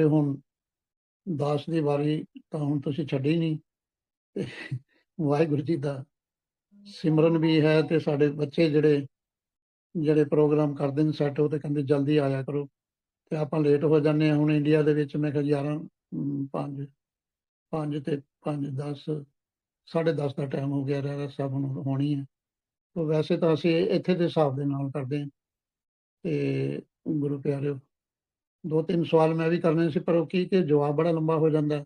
ਗੁਰੂ ਹੁਣ ਦਾਸ ਦੀ ਵਾਰੀ ਤਾਂ ਹੁਣ ਤੁਸੀਂ ਛੱਡੀ ਨਹੀਂ ਤੇ ਵਾਹਿਗੁਰੂ ਜੀ ਦਾ ਸਿਮਰਨ ਵੀ ਹੈ ਤੇ ਸਾਡੇ ਬੱਚੇ ਜਿਹੜੇ ਜਿਹੜੇ ਪ੍ਰੋਗਰਾਮ ਕਰਦੇ ਨੇ ਸੈੱਟ ਉਹ ਤੇ ਕਹਿੰਦੇ ਜਲਦੀ ਆਇਆ ਕਰੋ। ਤੇ ਆਪਾਂ ਲੇਟ ਹੋ ਜਾਂਦੇ ਹਾਂ, ਹੁਣ ਇੰਡੀਆ ਦੇ ਵਿੱਚ ਮੈਂ ਕਿਹਾ 11 5 5 ਤੇ 5 10 10:30 ਦਾ ਟਾਈਮ ਹੋ ਗਿਆ ਰਹਿ ਸਭ ਹੁਣ ਹੋਣੀ ਹੈ। ਤਾਂ ਵੈਸੇ ਤਾਂ ਅਸੀਂ ਇੱਥੇ ਦੇ ਹਿਸਾਬ ਦੇ ਨਾਲ ਕਰਦੇ ਹਾਂ। ਤੇ ਗੁਰੂ ਪਿਆਰਿਓ ਦੋ ਤਿੰਨ ਸਵਾਲ ਮੈਂ ਵੀ ਕਰਨੇ ਸੀ, ਪਰ ਉਹ ਕੀ ਕਿ ਜਵਾਬ ਬੜਾ ਲੰਬਾ ਹੋ ਜਾਂਦਾ।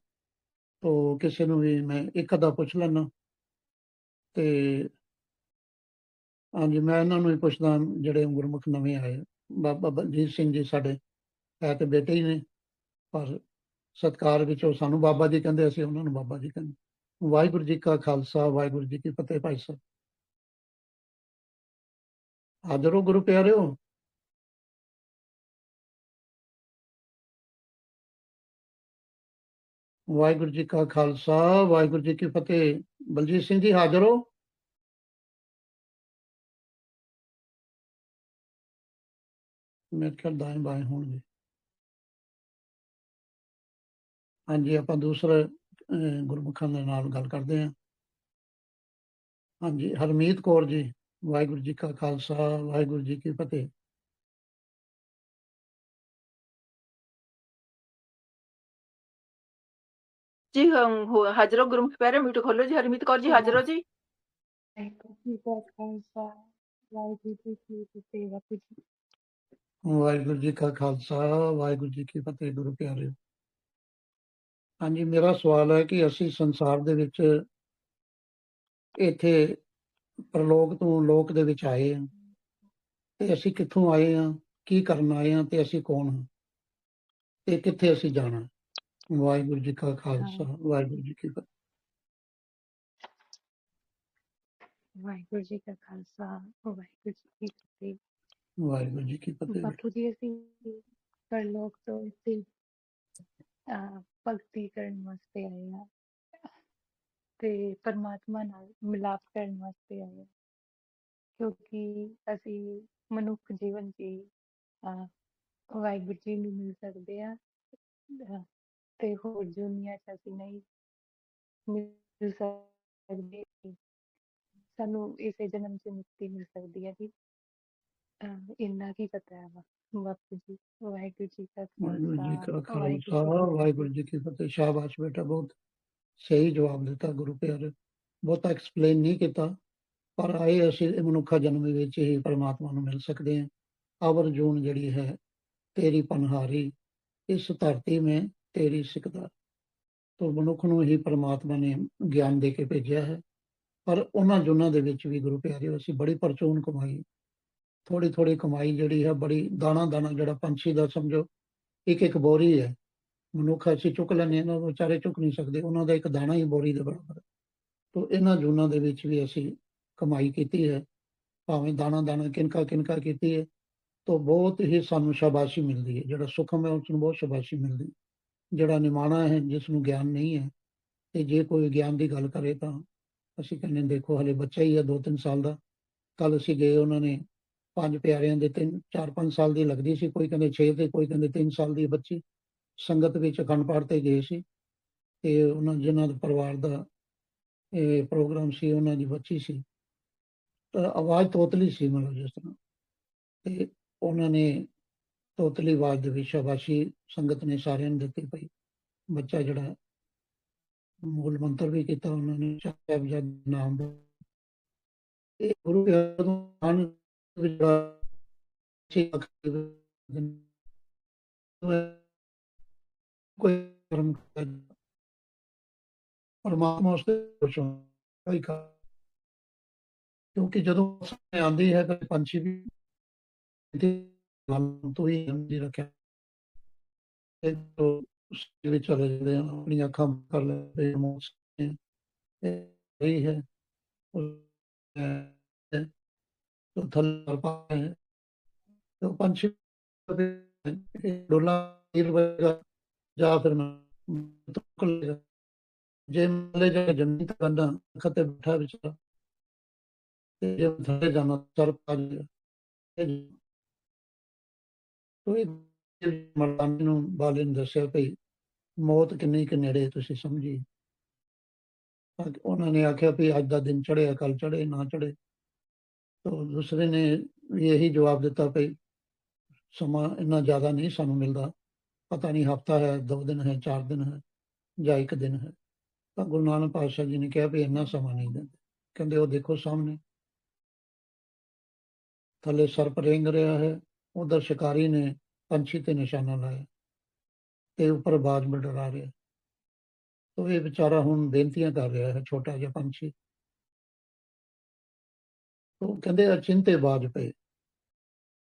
ਤੋ ਕਿਸੇ ਨੂੰ ਵੀ ਮੈਂ ਇੱਕ ਅੱਧਾ ਪੁੱਛ ਲੈਣਾ ਤੇ ਹਾਂਜੀ, ਮੈਂ ਇਹਨਾਂ ਨੂੰ ਹੀ ਪੁੱਛਦਾ, ਜਿਹੜੇ ਗੁਰਮੁਖ ਨਵੇਂ ਆਏ। ਬਾਬਾ ਬਲਜੀਤ ਸਿੰਘ ਜੀ ਸਾਡੇ ਹੈ ਤੇ ਬੇਟੇ ਹੀ ਨੇ, ਪਰ ਸਤਕਾਰ ਵਿੱਚ ਉਹ ਸਾਨੂੰ ਬਾਬਾ ਜੀ ਕਹਿੰਦੇ, ਅਸੀਂ ਉਹਨਾਂ ਨੂੰ ਬਾਬਾ ਜੀ ਕਹਿੰਦੇ। ਵਾਹਿਗੁਰੂ ਜੀ ਕਾ ਖਾਲਸਾ, ਵਾਹਿਗੁਰੂ ਜੀ ਕੀ ਫਤਿਹ ਭਾਈ ਸਾਹਿਬ। ਹਾਜ਼ਰ ਹੋ ਗੁਰੂ ਪਿਆਰਿਓ। ਵਾਹਿਗੁਰੂ ਜੀ ਕਾ ਖਾਲਸਾ, ਵਾਹਿਗੁਰੂ ਜੀ ਕੀ ਫਤਿਹ। ਬਲਜੀਤ ਸਿੰਘ ਜੀ, ਹਾਜ਼ਰ ਹੋ? ਮੇਰੇ ਖਿਆਲ ਦਾਏ ਬਾਏ ਹੋਣਗੇ। ਹਾਂਜੀ, ਆਪਾਂ ਦੂਸਰੇ ਗੁਰਮੁਖਾਂ ਦੇ ਨਾਲ ਗੱਲ ਕਰਦੇ ਹਾਂ। ਹਾਂਜੀ, ਹਰਮੀਤ ਕੌਰ ਜੀ, ਵਾਹਿਗੁਰੂ ਜੀ ਕਾ ਖਾਲਸਾ, ਵਾਹਿਗੁਰੂ ਜੀ ਕੀ ਫਤਿਹ। ਜੀ ਹਾਜ਼ਰ ਹੋ ਗੁਰਮੁਖ ਪਿਆਰੇ ਮੀਟ ਖੋਲੋ ਜੀ ਹਰਮੀਤ ਕੌਰ ਜੀ ਹਾਜ਼ਰ ਹੋ ਜੀ ਵਾਹਿਗੁਰੂ ਜੀ ਕਾ ਖਾਲਸਾ ਵਾਹਿਗੁਰੂ ਜੀ ਕੀ ਫਤਿਹ ਗੁਰੂ ਪਿਆਰਿਓ ਹਾਂਜੀ ਮੇਰਾ ਸਵਾਲ ਹੈ ਕਿ ਅਸੀਂ ਸੰਸਾਰ ਦੇ ਵਿੱਚ ਇੱਥੇ ਪ੍ਰਲੋਕ ਤੋਂ ਲੋਕ ਦੇ ਵਿੱਚ ਆਏ ਹਾਂ ਤੇ ਅਸੀਂ ਕਿੱਥੋਂ ਆਏ ਹਾਂ ਕੀ ਕਰਨ ਆਏ ਹਾਂ ਤੇ ਅਸੀਂ ਕੌਣ ਹਾਂ ਤੇ ਕਿੱਥੇ ਅਸੀਂ ਜਾਣਾ ਵਾਹਿਗੁਰੂ ਜੀ ਕਾ ਖਾਲਸਾ ਵਾਹਿਗੁਰੂ ਜੀ ਕੀ ਫਤਿਹ। ਵਾਹਿਗੁਰੂ ਜੀ ਕਾ ਖਾਲਸਾ ਵਾਹਿਗੁਰੂ ਜੀ ਕੀ ਫਤਿਹ। ਵਾਹਿਗੁਰੂ ਜੀ ਕੀ ਫਤਿਹ। ਬਾਪੂ ਜੀ ਅਸੀਂ ਪਰਲੋਕ ਤੋਂ ਇੱਥੇ ਭਗਤੀ ਕਰਨ ਵਾਸਤੇ ਆਏ ਤੇ ਪਰਮਾਤਮਾ ਨਾਲ ਮਿਲਾਪ ਕਰਨ ਵਾਸਤੇ ਆਏ ਹਾਂ ਕਿਉਂਕਿ ਅਸੀਂ ਮਨੁੱਖ ਜੀਵਨ ਜੀ ਵਾਹਿਗੁਰੂ ਜੀ ਨੂੰ ਮਿਲ ਸਕਦੇ ਅਹ, ਤੇ ਹੋਰ ਦੁਨੀਆ 'ਚ ਅਸੀਂ ਨਹੀਂ ਮਿਲ ਸਕਦੇ। ਸਾਨੂੰ ਇਸੇ ਜਨਮ 'ਚ ਮੁਕਤੀ ਮਿਲ ਸਕਦੀ ਹੈ ਜੀ। ਅਹ ਇੰਨਾ ਕੀ ਪਤਾ ਹੈ ਬਾਪੂ ਜੀ ਵਾਹਿਗੁਰੂ ਜੀ ਕਾ ਵਾਹਿਗੁਰੂ ਜੀ ਕਾ ਖਾਲਸਾ ਵਾਹਿਗੁਰੂ ਜੀ ਕੀ ਫਤਿਹ। ਸ਼ਾਬਾਸ਼ ਬੇਟਾ ਬਹੁਤ ਸਹੀ ਜਵਾਬ ਦਿੱਤਾ ਗੁਰੂ ਪਿਆਰੇ ਬਹੁਤਾ ਐਕਸਪਲੇਨ ਨਹੀਂ ਕੀਤਾ ਪਰ ਆਏ ਅਸੀਂ ਮਨੁੱਖਾ ਜਨਮ ਵਿੱਚ ਹੀ ਪਰਮਾਤਮਾ ਨੂੰ ਮਿਲ ਸਕਦੇ ਹਾਂ। ਅਵਰ ਜੂਨ ਜਿਹੜੀ ਹੈ ਤੇਰੀ ਪਨਹਾਰੀ ਇਸ ਧਰਤੀ ਮੈਂ ਤੇਰੀ ਸਿਕਦਾ ਤੋ ਮਨੁੱਖ ਨੂੰ ਹੀ ਪਰਮਾਤਮਾ ਨੇ ਗਿਆਨ ਦੇ ਕੇ ਭੇਜਿਆ ਹੈ। ਪਰ ਉਹਨਾਂ ਜੁਨਾਂ ਦੇ ਵਿੱਚ ਵੀ ਗੁਰੂ ਪਿਆਰੇ, ਅਸੀਂ ਬੜੀ ਪਰਚੂਨ ਕਮਾਈ। ਥੋੜੀ ਥੋੜੀ ਕਮਾਈ ਜਿਹੜੀ ਹੈ, ਬੜੀ ਦਾਣਾ ਦਾਣਾ ਜਿਹੜਾ ਪੰਛੀ ਦਾ ਸਮਝੋ ਇੱਕ ਇੱਕ ਬੋਰੀ ਹੈ। ਮਨੁੱਖ ਅਸੀਂ ਚੁੱਕ ਲੈਂਦੇ ਹਾਂ ਨਾ ਵਿਚਾਰੇ ਚੁੱਕ ਨਹੀਂ ਸਕਦੇ, ਉਹਨਾਂ ਦਾ ਇੱਕ ਦਾਣਾ ਹੀ ਬੋਰੀ ਦੇ ਬਰਾਬਰ ਹੈ। ਇਹਨਾਂ ਜੂਨਾਂ ਦੇ ਵਿੱਚ ਵੀ ਅਸੀਂ ਕਮਾਈ ਕੀਤੀ ਹੈ, ਭਾਵੇਂ ਦਾਣਾ ਦਾਣਾ ਕਿਨਕਾ ਕਿਨਕਾ ਕੀਤੀ ਹੈ, ਤੋ ਬਹੁਤ ਹੀ ਸਾਨੂੰ ਸ਼ਾਬਾਸ਼ੀ ਮਿਲਦੀ ਹੈ। ਜਿਹੜਾ ਸੁਖਮ ਹੈ ਉਸ ਨੂੰ ਬਹੁਤ ਸ਼ਾਬਾਸ਼ੀ ਮਿਲਦੀ ਹੈ। ਜਿਹੜਾ ਨਿਮਾਣਾ ਹੈ ਜਿਸ ਨੂੰ ਗਿਆਨ ਨਹੀਂ ਹੈ, ਤੇ ਜੇ ਕੋਈ ਗਿਆਨ ਦੀ ਗੱਲ ਕਰੇ ਤਾਂ ਅਸੀਂ ਕਹਿੰਦੇ ਦੇਖੋ ਹਲੇ ਬੱਚਾ ਹੀ ਹੈ 2-3 ਸਾਲ ਦਾ। ਕੱਲ ਅਸੀਂ ਗਏ ਉਹਨਾਂ ਨੇ ਪੰਜ ਪਿਆਰਿਆਂ ਦੇ ਤਿੰਨ, ਚਾਰ ਪੰਜ ਸਾਲ ਦੀ ਲੱਗਦੀ ਸੀ, ਕੋਈ ਕਹਿੰਦੇ 6 ਤੇ ਕੋਈ ਕਹਿੰਦੇ 3 ਸਾਲ ਦੀ ਬੱਚੀ। ਸੰਗਤ ਵਿੱਚ ਅਖੰਡ ਪਾਠ ਤੇ ਗਏ ਸੀ ਤੇ ਉਹਨਾਂ, ਜਿਨ੍ਹਾਂ ਦੇ ਪਰਿਵਾਰ ਦਾ ਇਹ ਪ੍ਰੋਗਰਾਮ ਸੀ, ਉਹਨਾਂ ਦੀ ਬੱਚੀ ਸੀ। ਤਾਂ ਆਵਾਜ਼ ਤੋਤਲੀ ਸੀ ਮਤਲਬ ਜਿਸ ਤਰ੍ਹਾਂ। ਤੇ ਉਹਨਾਂ ਨੇ ਤੋਤਲੀ ਆਵਾਜ਼ ਦੇ ਵਿੱਚ ਸ਼ਾਬਾਸ਼ੀ ਸੰਗਤ ਨੇ ਸਾਰਿਆਂ ਨੂੰ ਦਿੱਤੀ ਪਈ। ਬੱਚਾ ਜਿਹੜਾ ਮੂਲ ਮੰਤਰ ਵੀ ਕੀਤਾ ਉਹਨਾਂ ਨੇ ਸਾਹਿਬਜ਼ਾਦ ਨਾਮ ਇਹ ਗੁਰੂ ਪਿਆਰ ਤੋਂ ਆਨ ਜਿਹੜਾ ਕੋਈ ਕਰਮ ਕਰਦਾ ਪਰਮਾਤਮਾ ਉਸ ਤੇ ਖੁਸ਼ ਕੋਈ ਕਾ ਕਿਉਂਕਿ ਜਦੋਂ ਆਉਂਦੀ ਹੈ ਤਾਂ ਪੰਛੀ ਵੀ ਗੱਲ ਤੋਂ ਹੀ ਹੰਦੀ ਰੱਖਿਆ ਤੇ ਉਸ ਵਿੱਚ ਚਲੇ ਜਾਂਦੇ ਹਨ ਆਪਣੀਆਂ ਅੱਖਾਂ ਕਰ ਲੈਂਦੇ ਮੋਸੇ ਇਹ ਹੈ ਉਹ ਥਲ ਪਾਏ ਤੇ ਪੰਛੀ ਡੋਲਾ ਨੀਰ ਵਗਾ ਜਾਂ ਫਿਰ ਮੈਂ ਜੇ ਮਲੇ ਜਾ ਜੰਨੀ ਤੱਕ ਅੰਦਾ ਖਤੇ ਬਿਠਾ ਵਿਚਾਰਾ ਤੇ ਜੇ ਥੱਲੇ ਜਾਣਾ ਸਰ ਪਾ ਗਿਆ ਉਹ ਮਰਦਾਨੇ ਨੂੰ ਬਾਲੇ ਨੂੰ ਦੱਸਿਆ ਭਈ ਮੌਤ ਕਿੰਨੀ ਕਿ ਨੇੜੇ ਤੁਸੀਂ ਸਮਝੀ। ਉਹਨਾਂ ਨੇ ਆਖਿਆ ਵੀ ਅੱਜ ਦਾ ਦਿਨ ਚੜਿਆ ਕੱਲ ਚੜੇ ਨਾ ਚੜੇ ਤਾਂ ਦੂਸਰੇ ਨੇ ਇਹੀ ਜਵਾਬ ਦਿੱਤਾ ਭਈ ਸਮਾਂ ਇੰਨਾ ਜ਼ਿਆਦਾ ਨਹੀਂ ਸਾਨੂੰ ਮਿਲਦਾ। ਪਤਾ ਨਹੀਂ ਹਫਤਾ ਹੈ, ਦੋ ਦਿਨ ਹੈ, ਚਾਰ ਦਿਨ ਹੈ ਜਾਂ ਇੱਕ ਦਿਨ ਹੈ। ਤਾਂ ਗੁਰੂ ਨਾਨਕ ਪਾਤਸ਼ਾਹ ਜੀ ਨੇ ਕਿਹਾ ਵੀ ਇੰਨਾ ਸਮਾਂ ਨਹੀਂ ਦਿੰਦੇ। ਕਹਿੰਦੇ ਉਹ ਦੇਖੋ ਸਾਹਮਣੇ। ਥੱਲੇ ਸਰਪ ਰੇਂਗ ਰਿਹਾ ਹੈ। ਉਧਰ ਸ਼ਿਕਾਰੀ ਨੇ ਪੰਛੀ ਤੇ ਨਿਸ਼ਾਨਾ ਲਾਇਆ ਤੇ ਉੱਪਰ ਬਾਜ ਮੰਡਰਾ ਰਿਹਾ। ਤੋ ਇਹ ਵਿਚਾਰਾ ਹੁਣ ਬੇਨਤੀਆਂ ਕਰ ਰਿਹਾ ਹੈ, ਛੋਟਾ ਜਿਹਾ ਪੰਛੀ। ਉਹ ਕਹਿੰਦੇ ਅਚਿੰਤੇ ਬਾਜ ਪਏ।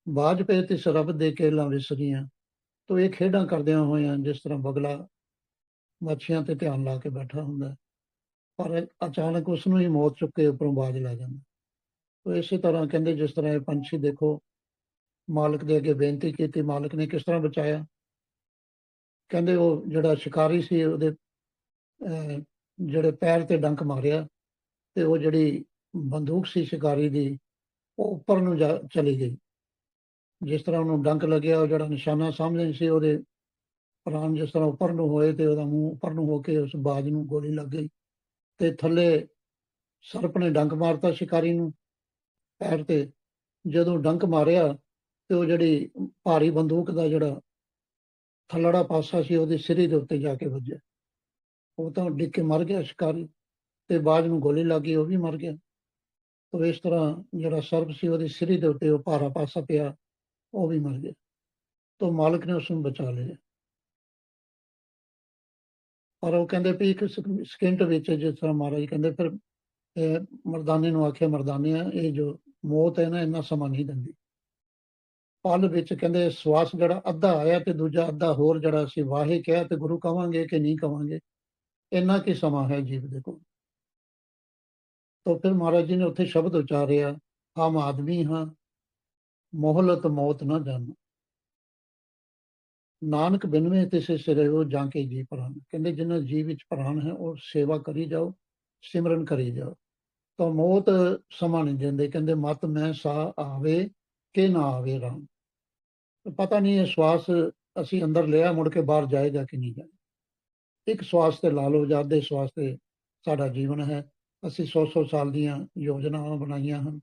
ਬਾਜ ਪਏ ਤੇ ਸਰਬ ਦੇ ਕੇਲਾਂ ਵਿਸਰੀਆਂ। ਤੋ ਇਹ ਖੇਡਾਂ ਕਰਦਿਆਂ ਹੋਇਆਂ ਜਿਸ ਤਰ੍ਹਾਂ ਬਗਲਾ ਮੱਛੀਆਂ ਤੇ ਧਿਆਨ ਲਾ ਕੇ ਬੈਠਾ ਹੁੰਦਾ, ਪਰ ਅਚਾਨਕ ਉਸ ਨੂੰ ਹੀ ਮੌਤ ਚੁੱਕੇ ਉੱਪਰੋਂ ਬਾਜ ਲੈ ਜਾਂਦਾ। ਤੋ ਇਸੇ ਤਰ੍ਹਾਂ ਕਹਿੰਦੇ ਜਿਸ ਤਰ੍ਹਾਂ ਇਹ ਪੰਛੀ ਦੇਖੋ ਮਾਲਕ ਦੇ ਅੱਗੇ ਬੇਨਤੀ ਕੀਤੀ, ਮਾਲਕ ਨੇ ਕਿਸ ਤਰ੍ਹਾਂ ਬਚਾਇਆ? ਕਹਿੰਦੇ ਉਹ ਜਿਹੜਾ ਸ਼ਿਕਾਰੀ ਸੀ, ਉਹਦੇ ਜਿਹੜੇ ਪੈਰ ਤੇ ਡੰਕ ਮਾਰਿਆ ਤੇ ਉਹ ਜਿਹੜੀ ਬੰਦੂਕ ਸੀ ਸ਼ਿਕਾਰੀ ਦੀ, ਉਹ ਉੱਪਰ ਨੂੰ ਜਾ, ਚਲੀ ਗਈ। ਜਿਸ ਤਰ੍ਹਾਂ ਉਹਨੂੰ ਡੰਕ ਲੱਗਿਆ, ਉਹ ਜਿਹੜਾ ਨਿਸ਼ਾਨਾ ਸਾਹਮਣੇ ਸੀ, ਉਹਦੇ ਪ੍ਰਾਣ ਜਿਸ ਤਰ੍ਹਾਂ ਉੱਪਰ ਨੂੰ ਹੋਏ ਤੇ ਉਹਦਾ ਮੂੰਹ ਉੱਪਰ ਨੂੰ ਹੋ ਕੇ ਉਸ ਬਾਜ ਨੂੰ ਗੋਲੀ ਲੱਗ ਗਈ ਤੇ ਥੱਲੇ ਸਰਪ ਨੇ ਡੰਕ ਮਾਰਤਾ ਸ਼ਿਕਾਰੀ ਨੂੰ। ਪੈਰ ਤੇ ਜਦੋਂ ਡੰਕ ਮਾਰਿਆ ਤੇ ਉਹ ਜਿਹੜੀ ਭਾਰੀ ਬੰਦੂਕ ਦਾ ਜਿਹੜਾ ਥੱਲੜਾ ਪਾਸਾ ਸੀ, ਉਹਦੇ ਸਿਰੇ ਦੇ ਉੱਤੇ ਜਾ ਕੇ ਵੱਜਿਆ। ਉਹ ਤਾਂ ਡਿੱਗ ਕੇ ਮਰ ਗਿਆ ਸ਼ਿਕਾਰੀ ਤੇ ਬਾਜ ਨੂੰ ਗੋਲੀ ਲੱਗੀ ਉਹ ਵੀ ਮਰ ਗਿਆ। ਤੋ ਇਸ ਤਰ੍ਹਾਂ ਜਿਹੜਾ ਸਰਪ ਸੀ, ਉਹਦੇ ਸਿਰੇ ਦੇ ਉੱਤੇ ਉਹ ਭਾਰਾ ਪਾਸਾ ਪਿਆ, ਉਹ ਵੀ ਮਰ ਗਿਆ। ਤੋ ਮਾਲਕ ਨੇ ਉਸ ਨੂੰ ਬਚਾ ਲਿਆ। ਪਰ ਉਹ ਕਹਿੰਦੇ ਵੀ ਇੱਕ ਸਕਿੰਟ ਵਿੱਚ ਜਿਸ ਤਰ੍ਹਾਂ ਮਹਾਰਾਜ ਕਹਿੰਦੇ ਫਿਰ, ਇਹ ਮਰਦਾਨੇ ਨੂੰ ਆਖਿਆ, ਮਰਦਾਨਿਆ, ਇਹ ਜੋ ਮੌਤ ਹੈ ਨਾ, ਇੰਨਾ ਸਮਾਂ ਨਹੀਂ ਦਿੰਦੀ। ਪਲ ਵਿੱਚ ਕਹਿੰਦੇ ਸਵਾਸ ਜਿਹੜਾ ਅੱਧਾ ਆਇਆ ਤੇ ਦੂਜਾ ਅੱਧਾ ਹੋਰ ਜਿਹੜਾ ਅਸੀਂ ਵਾਹੇ ਕਿਹਾ ਤੇ ਗੁਰੂ ਕਵਾਂਗੇ ਕਿ ਨਹੀਂ ਕਵਾਂਗੇ ਇੰਨਾ ਕੀ ਸਮਾਂ ਹੈ ਜੀਵ ਦੇ ਕੋਲ। ਤਾਂ ਫਿਰ ਮਹਾਰਾਜ ਜੀ ਨੇ ਉੱਥੇ ਸ਼ਬਦ ਉਚਾਰਿਆ, ਆਮ ਆਦਮੀ ਹਾਂ, ਮੋਹਲਤ ਮੌਤ ਨਾ ਜਾਣ। ਨਾਨਕ ਬਿਨਵੇਂ ਤਿਸੇ ਸਿਰੇ ਜਾਂ ਕੇ ਜੀ ਪ੍ਰਾਨ। ਕਹਿੰਦੇ ਜਿਨ੍ਹਾਂ ਜੀਵ ਵਿੱਚ ਪ੍ਰਾਨ ਹੈ ਉਹ ਸੇਵਾ ਕਰੀ ਜਾਓ, ਸਿਮਰਨ ਕਰੀ ਜਾਓ। ਤਾਂ ਮੌਤ ਸਮਾਂ ਨਹੀਂ ਦਿੰਦੇ, ਕਹਿੰਦੇ, ਮਤ ਮੈਂ ਸਾ ਆਵੇ ਕਿ ਨਾ ਆਵੇ ਰਾਮ। ਪਤਾ ਨਹੀਂ ਇਹ ਸਵਾਸ ਅਸੀਂ ਅੰਦਰ ਲਿਆ, ਮੁੜ ਕੇ ਬਾਹਰ ਜਾਏਗਾ ਕਿ ਨਹੀਂ ਜਾਏਗਾ। ਇੱਕ ਸਵਾਸ ਤੇ ਲਾ ਲਓ ਜਾਂਦੇ ਸਵਾਸ ਤੇ ਸਾਡਾ ਜੀਵਨ ਹੈ। ਅਸੀਂ 100-100 ਸਾਲ ਦੀਆਂ ਯੋਜਨਾਵਾਂ ਬਣਾਈਆਂ ਹਨ।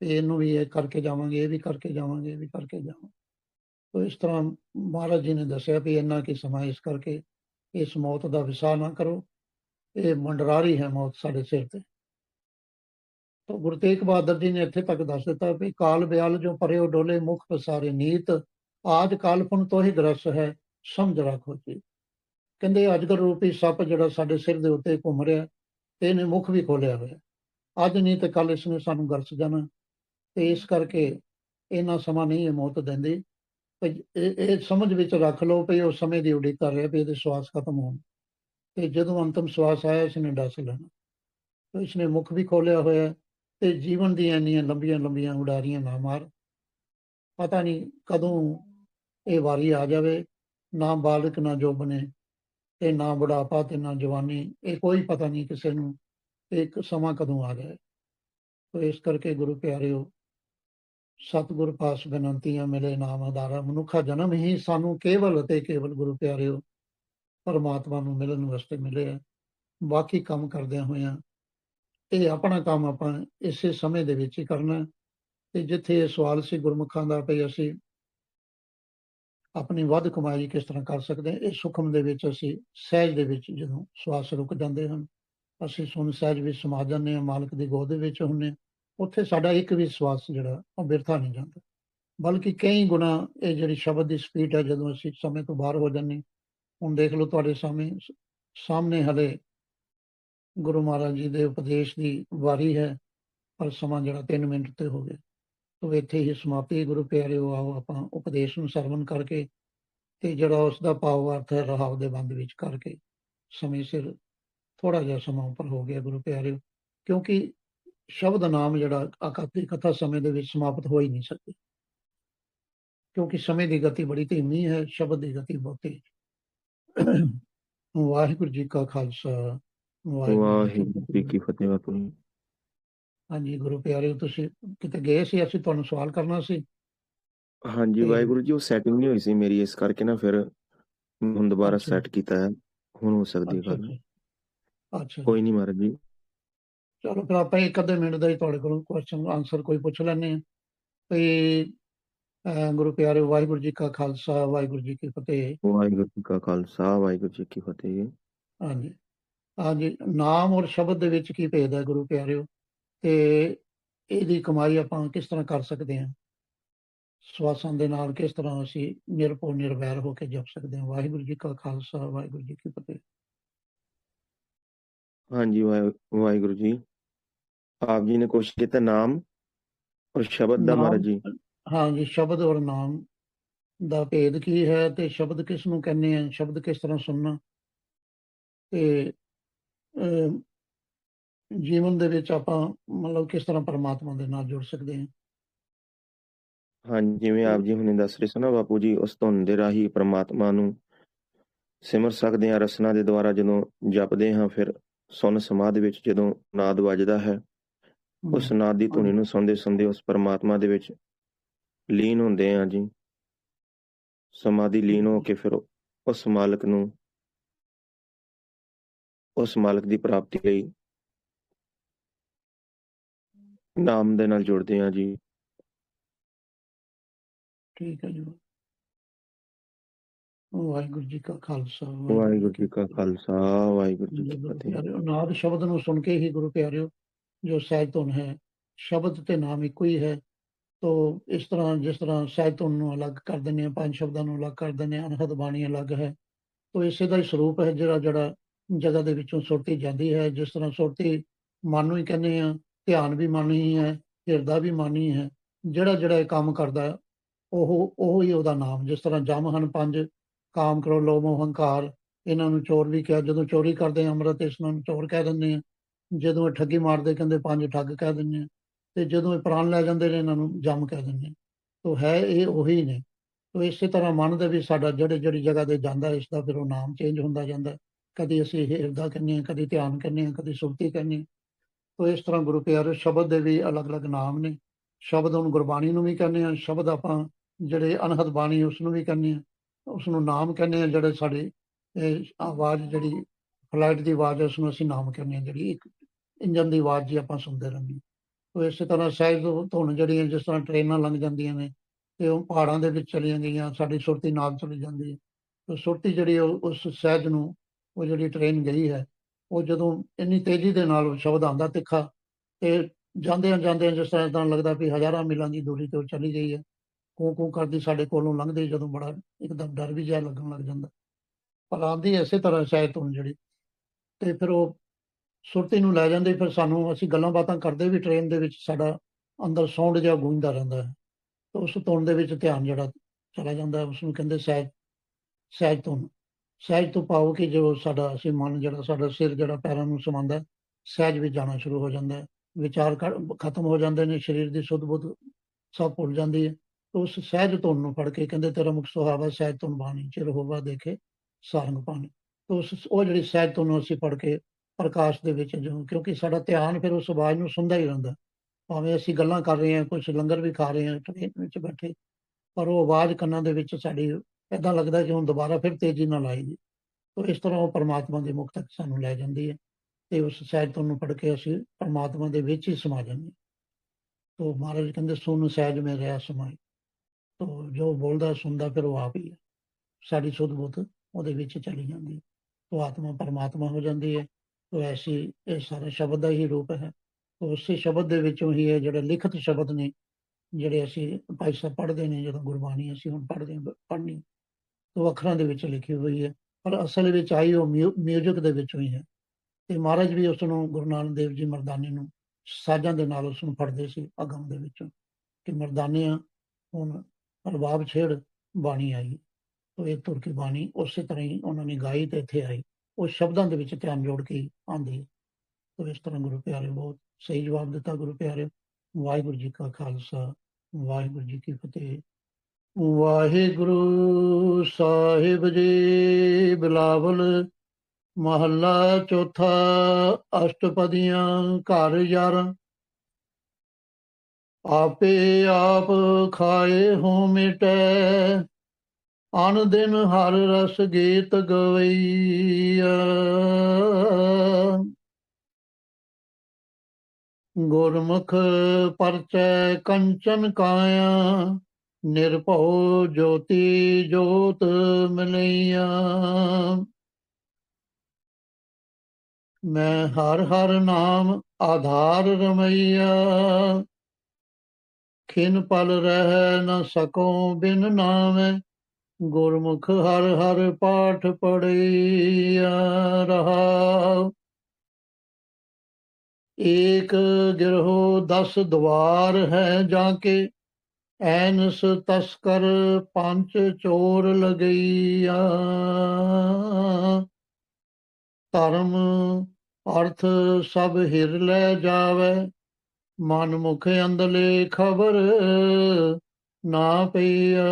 ਤੇ ਇਹਨੂੰ ਵੀ ਇਹ ਕਰਕੇ ਜਾਵਾਂਗੇ, ਇਹ ਵੀ ਕਰਕੇ ਜਾਵਾਂਗੇ, ਇਹ ਵੀ ਕਰਕੇ ਜਾਵਾਂਗੇ। ਤੋ ਇਸ ਤਰ੍ਹਾਂ ਮਹਾਰਾਜ ਜੀ ਨੇ ਦੱਸਿਆ ਵੀ ਇੰਨਾ ਕੀ ਸਮਾਂ ਇਸ ਕਰਕੇ ਇਸ ਮੌਤ ਦਾ ਵਿਸਾਰ ਨਾ ਕਰੋ। ਇਹ ਮੰਡਰਾਰੀ ਹੈ ਮੌਤ ਸਾਡੇ ਸਿਰ ਤੇ। ਤਾਂ ਗੁਰੂ ਤੇਗ ਬਹਾਦਰ ਜੀ ਨੇ ਇੱਥੇ ਤੱਕ ਦੱਸ ਦਿੱਤਾ ਵੀ ਕਾਲ ਬਿਆਲ ਜੋ ਪਰਿਓ ਡੋਲੇ, ਮੁਖ ਪਸਾਰੇ ਨੀਤ ਆਜ ਕਾਲਪਨ ਤੋਂ ਹੀ ਗ੍ਰਸ ਹੈ, ਸਮਝ ਰੱਖੋ ਜੀ। ਕਹਿੰਦੇ ਅਜਗਰ ਰੂਪੀ ਸੱਪ ਜਿਹੜਾ ਸਾਡੇ ਸਿਰ ਦੇ ਉੱਤੇ ਘੁੰਮ ਰਿਹਾ ਤੇ ਇਹਨੇ ਮੁਖ ਵੀ ਖੋਲਿਆ ਹੋਇਆ ਅੱਜ ਨਹੀਂ ਤੇ ਕੱਲ ਇਸ ਨੇ ਸਾਨੂੰ ਗਰਸ ਜਾਣਾ। ਤੇ ਇਸ ਕਰਕੇ ਇਹਨਾਂ ਸਮਾਂ ਨਹੀਂ ਇਹ ਮੌਤ ਦਿੰਦੀ। ਇਹ ਇਹ ਸਮਝ ਵਿੱਚ ਰੱਖ ਲਓ ਵੀ ਉਹ ਸਮੇਂ ਦੀ ਉਡੀਕ ਕਰ ਰਿਹਾ ਵੀ ਇਹਦੇ ਸਵਾਸ ਖਤਮ ਹੋਣ। ਤੇ ਜਦੋਂ ਅੰਤਮ ਸਵਾਸ ਆਇਆ, ਇਸਨੇ ਡਸ ਲੈਣਾ। ਤੇ ਇਸਨੇ ਮੁਖ ਵੀ ਖੋਲਿਆ ਹੋਇਆ ਤੇ ਜੀਵਨ ਦੀਆਂ ਇੰਨੀਆਂ ਲੰਬੀਆਂ ਲੰਬੀਆਂ ਉਡਾਰੀਆਂ ਨਾ ਮਾਰ। ਪਤਾ ਨਹੀਂ ਕਦੋਂ ਇਹ ਵਾਰੀ ਆ ਜਾਵੇ, ਨਾ ਬਾਲਕ, ਨਾ ਜੋਬਨੇ ਤੇ ਨਾ ਬੁਢਾਪਾ ਤੇ ਨਾ ਜਵਾਨੀ, ਇਹ ਕੋਈ ਪਤਾ ਨਹੀਂ ਕਿਸੇ ਨੂੰ ਇੱਕ ਸਮਾਂ ਕਦੋਂ ਆ ਜਾਏ। ਤੋ ਇਸ ਕਰਕੇ ਗੁਰੂ ਪਿਆਰਿਓ, ਸਤਿਗੁਰ ਪਾਸ ਬੇਨੰਤੀਆਂ ਮਿਲੇ ਨਾਮ ਆਧਾਰਾ। ਮਨੁੱਖਾ ਜਨਮ ਹੀ ਸਾਨੂੰ ਕੇਵਲ ਅਤੇ ਕੇਵਲ ਗੁਰੂ ਪਿਆਰਿਓ, ਪਰਮਾਤਮਾ ਨੂੰ ਮਿਲਣ ਵਾਸਤੇ ਮਿਲੇ ਹੈ ਬਾਕੀ ਕੰਮ ਕਰਦਿਆਂ ਹੋਇਆਂ ਇਹ ਆਪਣਾ ਕੰਮ ਆਪਾਂ ਇਸੇ ਸਮੇਂ ਦੇ ਵਿੱਚ ਹੀ ਕਰਨਾ ਹੈ। ਤੇ ਜਿੱਥੇ ਇਹ ਸਵਾਲ ਸੀ ਗੁਰਮੁਖਾਂ ਦਾ ਵੀ ਅਸੀਂ ਆਪਣੀ ਵੱਧ ਕਮਾਈ ਕਿਸ ਤਰ੍ਹਾਂ ਕਰ ਸਕਦੇ ਹਾਂ, ਇਹ ਸੁਖਮ ਦੇ ਵਿੱਚ ਅਸੀਂ ਸਹਿਜ ਦੇ ਵਿੱਚ ਜਦੋਂ ਸਵਾਸ ਰੁਕ ਜਾਂਦੇ ਹਨ, ਅਸੀਂ ਸੁਣ ਸਹਿਜ ਵਿੱਚ ਸਮਾ ਜਾਂਦੇ ਹਾਂ, ਮਾਲਕ ਦੀ ਗੋਦ ਦੇ ਵਿੱਚ ਹੁੰਨੇ ਹਾਂ। ਉੱਥੇ ਸਾਡਾ ਇੱਕ ਵੀ ਸਵਾਸ ਜਿਹੜਾ ਉਹ ਬਿਰਥਾ ਨਹੀਂ ਜਾਂਦਾ ਬਲਕਿ ਕਈ ਗੁਣਾ ਇਹ ਜਿਹੜੀ ਸ਼ਬਦ ਦੀ ਸਪੀਡ ਹੈ ਜਦੋਂ ਅਸੀਂ ਸਮੇਂ ਤੋਂ ਬਾਹਰ ਹੋ ਜਾਂਦੇ ਹੁਣ ਦੇਖ ਲਓ ਤੁਹਾਡੇ ਸਾਹਮਣੇ ਸਾਹਮਣੇ ਹਲੇ ਗੁਰੂ ਮਹਾਰਾਜ ਜੀ ਦੇ ਉਪਦੇਸ਼ ਦੀ ਵਾਰੀ ਹੈ, ਪਰ ਸਮਾਂ ਜਿਹੜਾ 3 ਮਿੰਟ ਤੇ ਹੋ ਗਿਆ। ਤੋ ਇੱਥੇ ਹੀ ਸਮਾਪਤੀ ਗੁਰੂ ਪਿਆਰਿਓ, ਆਓ ਆਪਾਂ ਉਪਦੇਸ਼ ਨੂੰ ਸਰਵਨ ਕਰਕੇ ਤੇ ਜਿਹੜਾ ਉਸ ਦਾ ਭਾਵ ਅਰਥ ਹੈ ਰਹਾਵ ਦੇ ਬੰਦ ਵਿੱਚ ਕਰਕੇ। ਸਮੇਂ ਸਿਰ ਥੋੜਾ ਜਿਹਾ ਸਮਾਂ ਉੱਪਰ ਹੋ ਗਿਆ, ਗੁਰੂ ਪਿਆਰਿਓ, ਕਿਉਂਕਿ ਸ਼ਬਦ ਨਾਮ ਜਿਹੜਾ ਅਕਾਤੀ ਕਥਾ ਸਮੇਂ ਦੇ ਵਿੱਚ ਸਮਾਪਤ ਹੋ ਹੀ ਨਹੀਂ ਸਕਦੀ। ਕਿਉਂਕਿ ਸਮੇਂ ਦੀ ਗਤੀ ਬੜੀ ਧੀਮੀ ਹੈ, ਸ਼ਬਦ ਦੀ ਗਤੀ ਬਹੁਤ ਤੇਜ਼ ਵਾਹਿਗੁਰੂ ਜੀ ਕਾ ਖਾਲਸਾ ਵਾਹਿਗੁਰੂ ਜੀ ਕੀ ਫਤਿਹ ਬਾਪੂ ਹਾਂਜੀ ਗੁਰੂ ਪਿਆਰਿਓ ਤੁਸੀਂ ਕਿਤੇ ਗਏ ਸੀ? ਅਸੀਂ ਤੁਹਾਨੂੰ ਸਵਾਲ ਕਰਨਾ ਸੀ। ਹਾਂਜੀ ਤੇ ਵਾਹਿਗੁਰੂ ਜੀ ਉਹ ਸੈਟਿੰਗ ਨਹੀਂ ਹੋਈ ਸੀ ਮੇਰੀ। ਇਸ ਕਰਕੇ ਨਾ ਫਿਰ ਹੁਣ ਦੁਬਾਰਾ ਅੱਛਾ। ਸੈੱਟ ਕੀਤਾ ਹੈ। ਹੁਣ ਹੋ ਸਕਦੀ ਹੈ ਅੱਛਾ ਗੱਲ। ਜੀ। ਅੱਛਾ। ਕੋਈ ਨਹੀਂ ਮਹਾਰਾਜ ਜੀ। ਚਲੋ ਫਿਰ ਆਪਾਂ ਇੱਕ ਅੱਧੇ ਮਿੰਟ ਦਾ ਹੀ ਤੁਹਾਡੇ ਕੋਲੋਂ ਕੁਐਸਚਨ ਆਨਸਰ ਕੋਈ ਪੁੱਛ ਲੈਂਦੇ ਹਾਂ। ਅਹ ਗੁਰੂ ਪਿਆਰੇ ਵਾਹਿਗੁਰੂ ਜੀ ਕਾ ਖਾਲਸਾ ਵਾਹਿਗੁਰੂ ਜੀ ਕੀ ਫਤਿਹ। ਵਾਹਿਗੁਰੂ ਜੀ ਕਾ ਖਾਲਸਾ ਵਾਹਿਗੁਰੂ ਜੀ ਕੀ ਫਤਿਹ। ਹਾਂਜੀ। ਹਾਂਜੀ ਨਾਮ ਔਰ ਸ਼ਬਦ ਦੇ ਵਿੱਚ ਕੀ ਭੇਦ ਹੈ ਗੁਰੂ ਪਿਆਰਿਓ? ਤੇ ਇਹਦੀ ਕਮਾਈ ਆਪਾਂ ਕਿਸ ਤਰ੍ਹਾਂ ਕਰ ਸਕਦੇ ਹਾਂ? ਸਵਾਸਾਂ ਦੇ ਨਾਲ ਕਿਸ ਤਰ੍ਹਾਂ ਅਸੀਂ ਨਿਰਭਉ ਨਿਰਵੈਰ ਹੋ ਕੇ ਜਪ ਸਕਦੇ ਹਾਂ? ਵਾਹਿਗੁਰੂ ਜੀ ਕਾ ਖਾਲਸਾ ਵਾਹਿਗੁਰੂ ਜੀ ਕੀ ਫਤਿਹ। ਹਾਂਜੀ ਵਾਹਿ- ਵਾਹਿਗੁਰੂ ਜੀ। ਆਪ ਜੀ ਨੇ ਕੋਸ਼ਿਸ਼ ਕੀਤਾ ਨਾਮ ਔਰ ਸ਼ਬਦ ਦਾ ਮਹਾਰਾਜ ਜੀ। ਹਾਂਜੀ ਸ਼ਬਦ ਔਰ ਨਾਮ ਦਾ ਭੇਦ ਕੀ ਹੈ ਤੇ ਸ਼ਬਦ ਕਿਸ ਨੂੰ ਕਹਿੰਦੇ ਆ ਸ਼ਬਦ ਕਿਸ ਤਰ੍ਹਾਂ ਸੁਣਨਾ? ਤੇ ਜੀਵਨ ਦੇ ਵਿੱਚ ਆਪਾਂ ਮਤਲਬ ਕਿਸ ਤਰ੍ਹਾਂ ਪਰਮਾਤਮਾ ਦੇ ਨਾਲ ਜੁੜ ਸਕਦੇ ਹਾਂ? ਹਾਂਜੀ ਜਿਵੇਂ ਆਪ ਜੀ ਹੁਣੇ ਦੱਸ ਰਹੇ ਸਨ ਬਾਪੂ ਜੀ ਉਸ ਧੁਨ ਦੇ ਰਾਹੀਂ ਪ੍ਰਮਾਤਮਾ ਨੂੰ ਸਿਮਰ ਸਕਦੇ ਹਾਂ ਰਸਨਾ ਦੇ ਦੁਆਰਾ ਜਦੋਂ ਜਪਦੇ ਹਾਂ ਫਿਰ ਸੁਨ ਸਮਾਧ ਵਿੱਚ ਜਦੋਂ ਨਾਦ ਵੱਜਦਾ ਹੈ ਉਸ ਨਾਦ ਦੀ ਧੁਨੀ ਨੂੰ ਸੁਣਦੇ ਸੁਣਦੇ ਉਸ ਪਰਮਾਤਮਾ ਦੇ ਵਿੱਚ ਲੀਨ ਹੁੰਦੇ ਹਾਂ ਜੀ। ਸਮਾਧੀ ਲੀਨ ਹੋ ਕੇ ਫਿਰ ਉਸ ਮਾਲਕ ਨੂੰ ਉਸ ਮਾਲਕ ਦੀ ਪ੍ਰਾਪਤੀ ਲਈ ਨਾਮ ਦੇ ਨਾਲ ਜੁੜਦੇ ਹਾਂ ਜੀ। ਠੀਕ ਹੈ ਜੀ। ਵਾਹਿਗੁਰੂ ਜੀ ਕਾ ਖਾਲਸਾ। ਵਾਹਿਗੁਰੂ ਜੀ ਕਾ ਖਾਲਸਾ ਵਾਹਿਗੁਰੂ ਜੀ ਕੀ ਫਤਿਹ। ਨਾਦ ਸ਼ਬਦ ਨੂੰ ਸੁਣ ਕੇ ਹੀ ਗੁਰੂ ਪਿਆਰਿਓ ਜੋ ਸਹਿਜ ਧੁਨ ਹੈ ਸ਼ਬਦ ਤੇ ਨਾਮ ਇੱਕੋ ਹੀ ਹੈ। ਤੋ ਇਸ ਤਰ੍ਹਾਂ ਜਿਸ ਤਰ੍ਹਾਂ ਸਹਿਜ ਧੁਨ ਨੂੰ ਅਲੱਗ ਕਰ ਦਿੰਦੇ ਹਾਂ ਪੰਜ ਸ਼ਬਦਾਂ ਨੂੰ ਅਲੱਗ ਕਰ ਦਿੰਦੇ ਹਾਂ ਅਨਹਦ ਬਾਣੀ ਅਲੱਗ ਹੈ। ਤੋ ਇਸੇ ਦਾ ਹੀ ਸਰੂਪ ਹੈ ਜਿਹੜਾ ਜਿਹੜਾ ਜਗ੍ਹਾ ਦੇ ਵਿੱਚੋਂ ਸੁਰਤੀ ਜਾਂਦੀ ਹੈ, ਜਿਸ ਤਰ੍ਹਾਂ ਸੁਰਤੀ ਮਨ ਨੂੰ ਹੀ ਕਹਿੰਦੇ ਆ ਧਿਆਨ ਵੀ ਮਨ ਹੀ ਹੈ, ਹਿਰਦਾ ਵੀ ਮਨ ਹੀ ਹੈ, ਜਿਹੜਾ ਜਿਹੜਾ ਇਹ ਕੰਮ ਕਰਦਾ ਉਹ ਉਹ ਹੀ ਉਹਦਾ ਨਾਮ, ਜਿਸ ਤਰ੍ਹਾਂ ਜਮ ਹਨ ਪੰਜ, ਕਾਮ ਕਰੋ ਲੋਭ ਹੰਕਾਰ ਇਹਨਾਂ ਨੂੰ ਚੋਰ ਵੀ ਕਿਹਾ, ਜਦੋਂ ਚੋਰੀ ਕਰਦੇ ਅੰਮ੍ਰਿਤ, ਇਸ ਨੂੰ ਚੋਰ ਕਹਿ ਦਿੰਦੇ ਆ ਜਦੋਂ ਇਹ ਠੱਗੀ ਮਾਰਦੇ ਕਹਿੰਦੇ ਪੰਜ ਠੱਗ ਕਹਿ ਦਿੰਦੇ ਆ ਤੇ ਜਦੋਂ ਇਹ ਪ੍ਰਾਣ ਲੈ ਜਾਂਦੇ ਨੇ, ਇਹਨਾਂ ਨੂੰ ਜਮ ਕਹਿ ਦਿੰਦੇ ਆ ਤੋ ਹੈ ਇਹ ਉਹੀ ਨੇ, ਤੋ ਇਸੇ ਤਰ੍ਹਾਂ ਮਨ ਦੇ ਵੀ ਸਾਡਾ ਜਿਹੜੇ ਜਿਹੜੀ ਜਗ੍ਹਾ ਤੇ ਜਾਂਦਾ ਇਸ ਦਾ ਫਿਰ ਉਹ ਨਾਮ ਚੇਂਜ ਹੁੰਦਾ ਜਾਂਦਾ ਕਦੇ ਅਸੀਂ ਹਿਰਦਾ ਕਹਿੰਦੇ ਆ ਕਦੀ ਧਿਆਨ ਕਹਿੰਦੇ ਆ ਕਦੀ ਸੁਰਤੀ ਕਹਿੰਦੇ ਆ ਤੋ ਇਸ ਤਰ੍ਹਾਂ ਗੁਰੂ ਪਿਆਰੇ, ਸ਼ਬਦ ਦੇ ਵੀ ਅਲੱਗ-ਅਲੱਗ ਨਾਮ ਨੇ। ਸ਼ਬਦ ਨੂੰ ਗੁਰਬਾਣੀ ਨੂੰ ਵੀ ਕਹਿੰਦੇ ਆ ਸ਼ਬਦ ਆਪਾਂ ਜਿਹੜੇ ਅਨਹਦ ਬਾਣੀ ਉਸ ਨੂੰ ਵੀ ਕਹਿੰਦੇ ਆ ਉਸ ਨੂੰ ਨਾਮ ਕਹਿੰਦੇ ਆ ਜਿਹੜੇ ਸਾਡੇ ਆਵਾਜ਼ ਜਿਹੜੀ ਫਲਾਈਟ ਦੀ ਆਵਾਜ਼ ਹੈ ਉਸ ਨੂੰ ਅਸੀਂ ਨਾਮ ਕਹਿੰਦੇ ਆ ਜਿਹੜੀ ਇੱਕ ਇੰਜਨ ਦੀ ਆਵਾਜ਼ ਜੀ ਆਪਾਂ ਸੁਣਦੇ ਰਹਿੰਦੇ ਹਾਂ। ਤੋ ਇਸੇ ਤਰ੍ਹਾਂ ਸਹਿਜ ਧੁਨ ਜਿਹੜੀਆਂ ਜਿਸ ਤਰ੍ਹਾਂ ਟ੍ਰੇਨਾਂ ਲੰਘ ਜਾਂਦੀਆਂ ਨੇ, ਤੇ ਉਹ ਪਹਾੜਾਂ ਦੇ ਵਿੱਚ ਚਲੀਆਂ ਗਈਆਂ, ਸਾਡੀ ਸੁਰਤੀ ਨਾਲ ਚਲੀ ਜਾਂਦੀ ਹੈ। ਤੇ ਸੁਰਤੀ ਜਿਹੜੀ ਉਹ- ਉਸ ਸਹਿਜ ਨੂੰ ਉਹ ਜਿਹੜੀ ਟ੍ਰੇਨ ਗਈ ਹੈ ਉਹ ਜਦੋਂ ਇੰਨੀ ਤੇਜ਼ੀ ਦੇ ਨਾਲ ਸ਼ਬਦ ਆਉਂਦਾ ਤਿੱਖਾ ਤੇ ਜਾਂਦਿਆਂ ਜਾਂਦਿਆਂ ਜਿਸ ਤਰ੍ਹਾਂ ਤਾਂ ਲੱਗਦਾ ਵੀ ਹਜ਼ਾਰਾਂ ਮੀਲਾਂ ਦੀ ਦੂਰੀ ਤੇ ਉਹ ਚਲੀ ਗਈ ਹੈ ਕੂੰ ਕੂੰ ਕਰਦੀ ਸਾਡੇ ਕੋਲੋਂ ਲੰਘਦੇ ਜਦੋਂ ਬੜਾ ਇੱਕਦਮ ਡਰ ਵੀ ਜਿਹਾ ਲੱਗਣ ਲੱਗ ਜਾਂਦਾ। ਪਰ ਆਉਂਦੀ ਇਸੇ ਤਰ੍ਹਾਂ ਸ਼ਾਇਦ ਧੁਨ ਜਿਹੜੀ ਤੇ ਫਿਰ ਉਹ ਸੁਰਤੀ ਨੂੰ ਲੈ ਜਾਂਦੇ ਫਿਰ ਸਾਨੂੰ ਅਸੀਂ ਗੱਲਾਂ ਬਾਤਾਂ ਕਰਦੇ ਵੀ ਟ੍ਰੇਨ ਦੇ ਵਿੱਚ ਸਾਡਾ ਅੰਦਰ ਸਾਊਂਡ ਜਿਹਾ ਗੂੰਜਦਾ ਰਹਿੰਦਾ ਹੈ। ਤੇ ਉਸ ਧੁਨ ਦੇ ਵਿੱਚ ਧਿਆਨ ਜਿਹੜਾ ਚਲਾ ਜਾਂਦਾ ਹੈ, ਉਸ ਨੂੰ ਕਹਿੰਦੇ ਸਹਿਜ ਸਹਿਜ ਧੁਨ ਸਹਿਜ ਤੋਂ ਪਾਓ ਕਿ ਜੋ ਸਾਡਾ, ਅਸੀਂ ਮਨ ਜਿਹੜਾ, ਸਾਡਾ ਸਿਰ ਜਿਹੜਾ, ਪੈਰਾਂ ਨੂੰ ਸਮਾਉਂਦਾ ਸਹਿਜ ਵਿੱਚ ਜਾਣਾ ਸ਼ੁਰੂ ਹੋ ਜਾਂਦਾ ਹੈ। ਵਿਚਾਰ ਖਤਮ ਹੋ ਜਾਂਦੇ ਨੇ, ਸਰੀਰ ਦੀ ਸੁੱਧ ਬੁੱਧ ਸਭ ਭੁੱਲ ਜਾਂਦੀ ਹੈ। ਉਸ ਸਹਿਜ ਧੁਨ ਨੂੰ ਫੜ ਕੇ ਕਹਿੰਦੇ, ਤੇਰਾ ਮੁਖ ਸੁਹਾਵਾ ਸਹਿਜ ਧੁਨ ਬਾਣੀ, ਚਿਰ ਹੋਵਾ ਦੇਖੇ ਸਾਰੰਗ ਪਾਣੀ। ਤੇ ਉਸ, ਉਹ ਜਿਹੜੀ ਸਹਿਜ ਧੁਨ ਨੂੰ ਅਸੀਂ ਫੜ ਕੇ ਪ੍ਰਕਾਸ਼ ਦੇ ਵਿੱਚ ਜੋ ਕਿਉਂਕਿ ਸਾਡਾ ਧਿਆਨ ਫਿਰ ਉਸ ਆਵਾਜ਼ ਨੂੰ ਸੁਣਦਾ ਹੀ ਰਹਿੰਦਾ ਭਾਵੇਂ ਅਸੀਂ ਗੱਲਾਂ ਕਰ ਰਹੇ ਹਾਂ ਕੁਝ ਲੰਗਰ ਵੀ ਖਾ ਰਹੇ ਹਾਂ ਟ੍ਰੇਨ ਵਿੱਚ ਬੈਠੇ, ਪਰ ਉਹ ਆਵਾਜ਼ ਕੰਨਾਂ ਦੇ ਵਿੱਚ ਸਾਡੀ ਏਦਾਂ ਲੱਗਦਾ ਕਿ ਹੁਣ ਦੁਬਾਰਾ ਫਿਰ ਤੇਜ਼ੀ ਨਾਲ ਆਏਗੀ ਤੋ ਇਸ ਤਰ੍ਹਾਂ ਉਹ ਪਰਮਾਤਮਾ ਦੇ ਮੁਖ ਤੱਕ ਸਾਨੂੰ ਲੈ ਜਾਂਦੀ ਹੈ ਤੇ ਉਸ ਸਹਿਜ ਧੁਨ ਨੂੰ ਪੜ ਕੇ ਅਸੀਂ ਪਰਮਾਤਮਾ ਦੇ ਵਿੱਚ ਹੀ ਸਮਾ ਜਾਂਦੇ ਹਾਂ। ਤੋ ਮਹਾਰਾਜ ਕਹਿੰਦੇ, ਸੁਣ ਸਹਿਜ ਮੇ ਰਿਹਾ ਸਮਾਈ। ਤੋ ਜੋ ਬੋਲਦਾ, ਸੁਣਦਾ ਫਿਰ ਉਹ ਆਪ ਹੀ ਹੈ। ਸਾਡੀ ਸੁਧ ਬੁੱਧ ਉਹਦੇ ਵਿੱਚ ਚਲੀ ਜਾਂਦੀ ਹੈ। ਤੋ ਆਤਮਾ ਪਰਮਾਤਮਾ ਹੋ ਜਾਂਦੀ ਹੈ। ਤੋ ਐਸੀ, ਇਹ ਸਾਰਾ ਸ਼ਬਦ ਦਾ ਹੀ ਰੂਪ ਹੈ। ਤੋ ਉਸੇ ਸ਼ਬਦ ਦੇ ਵਿੱਚੋਂ ਹੀ ਇਹ ਜਿਹੜੇ ਲਿਖਤ ਸ਼ਬਦ ਨੇ, ਜਿਹੜੇ ਅਸੀਂ ਭਾਈ ਸਾਹਿਬ ਪੜ੍ਹਦੇ ਨੇ, ਜਦੋਂ ਗੁਰਬਾਣੀ ਅਸੀਂ ਹੁਣ ਪੜ੍ਹਦੇ ਹਾਂ, ਪੜ੍ਹਨੀ ਵੱਖਰਾਂ ਦੇ ਵਿੱਚ ਲਿਖੀ ਹੋਈ ਹੈ, ਪਰ ਅਸਲ ਵਿੱਚ ਆਈ ਉਹ ਮਿਊਜ਼ਿਕ ਦੇ ਵਿੱਚੋਂ ਹੀ ਹੈ। ਤੇ ਮਹਾਰਾਜ ਵੀ ਉਸ ਨੂੰ ਗੁਰੂ ਨਾਨਕ ਦੇਵ ਜੀ ਮਰਦਾਨੇ ਨੂੰ ਸਾਜ਼ਾਂ ਦੇ ਨਾਲ ਉਸ ਨੂੰ ਫੜਦੇ ਸੀ ਅਗਮ ਦੇ ਵਿੱਚੋਂ। ਕਿ ਮਰਦਾਨਿਆਂ ਹੁਣ ਰਬਾਬ ਛੇੜ ਬਾਣੀ ਆਈ ਤੋ ਇਹ ਤੁਰ ਕੀ ਬਾਣੀ ਉਸੇ ਤਰ੍ਹਾਂ ਹੀ ਉਹਨਾਂ ਨੇ ਗਾਈ ਤੇ ਇੱਥੇ ਆਈ। ਉਹ ਸ਼ਬਦਾਂ ਦੇ ਵਿੱਚ ਧਿਆਨ ਜੋੜ ਕੇ ਹੀ ਆਉਂਦੀ ਹੈ ਤੋ ਇਸ ਤਰ੍ਹਾਂ ਗੁਰੂ ਪਿਆਰੇ ਬਹੁਤ ਸਹੀ ਜਵਾਬ ਦਿੱਤਾ ਗੁਰੂ ਪਿਆਰੇ। ਵਾਹਿਗੁਰੂ ਜੀ ਕਾ ਖਾਲਸਾ, ਵਾਹਿਗੁਰੂ ਜੀ ਕੀ ਫਤਿਹ। ਵਾਹਿਗੁਰੂ ਸਾਹਿਬ ਜੀ, ਬਿਲਾਵਲ ਮਹੱਲਾ ਚੌਥਾ, ਅਸ਼ਟਪਦੀਆਂ, ਘਰ ਯਾਰ। ਆਪੇ ਆਪ ਖਾਏ ਹੋ ਮਿਟੈ, ਅਨ ਦਿਨ ਹਰ ਰਸ ਗੀਤ ਗਵਈਆ ਗੁਰਮੁਖ ਪਰਚੈ ਕੰਚਨ ਕਾਇਆ ਨਿਰਭਉ ਜੋਤੀ ਜੋਤ ਮਿਲਈਆ। ਮੈਂ ਹਰ ਹਰ ਨਾਮ ਆਧਾਰ ਰਮਈਆ। ਖਿਨ ਪਲ ਰਹਿ ਨ ਸਕੋ ਬਿਨ ਨਾਮੈ। ਗੁਰਮੁਖ ਹਰ ਹਰ ਪਾਠ ਪੜਈਆ ਰਹਾ ਏਕ ਗਿਰਹੋ ਦਸ ਦਵਾਰ ਹੈ ਜਾ ਕੇ। ਐਨਸ ਤਸਕਰ ਪੰਜ ਚੋਰ ਲਗਈਆ। ਧਰਮ ਅਰਥ ਸਭ ਹਿਰ ਲੈ ਜਾਵੇ, ਮਨ ਮੁਖ ਅੰਦਲੇ ਖਬਰ ਨਾ ਪਈਆ।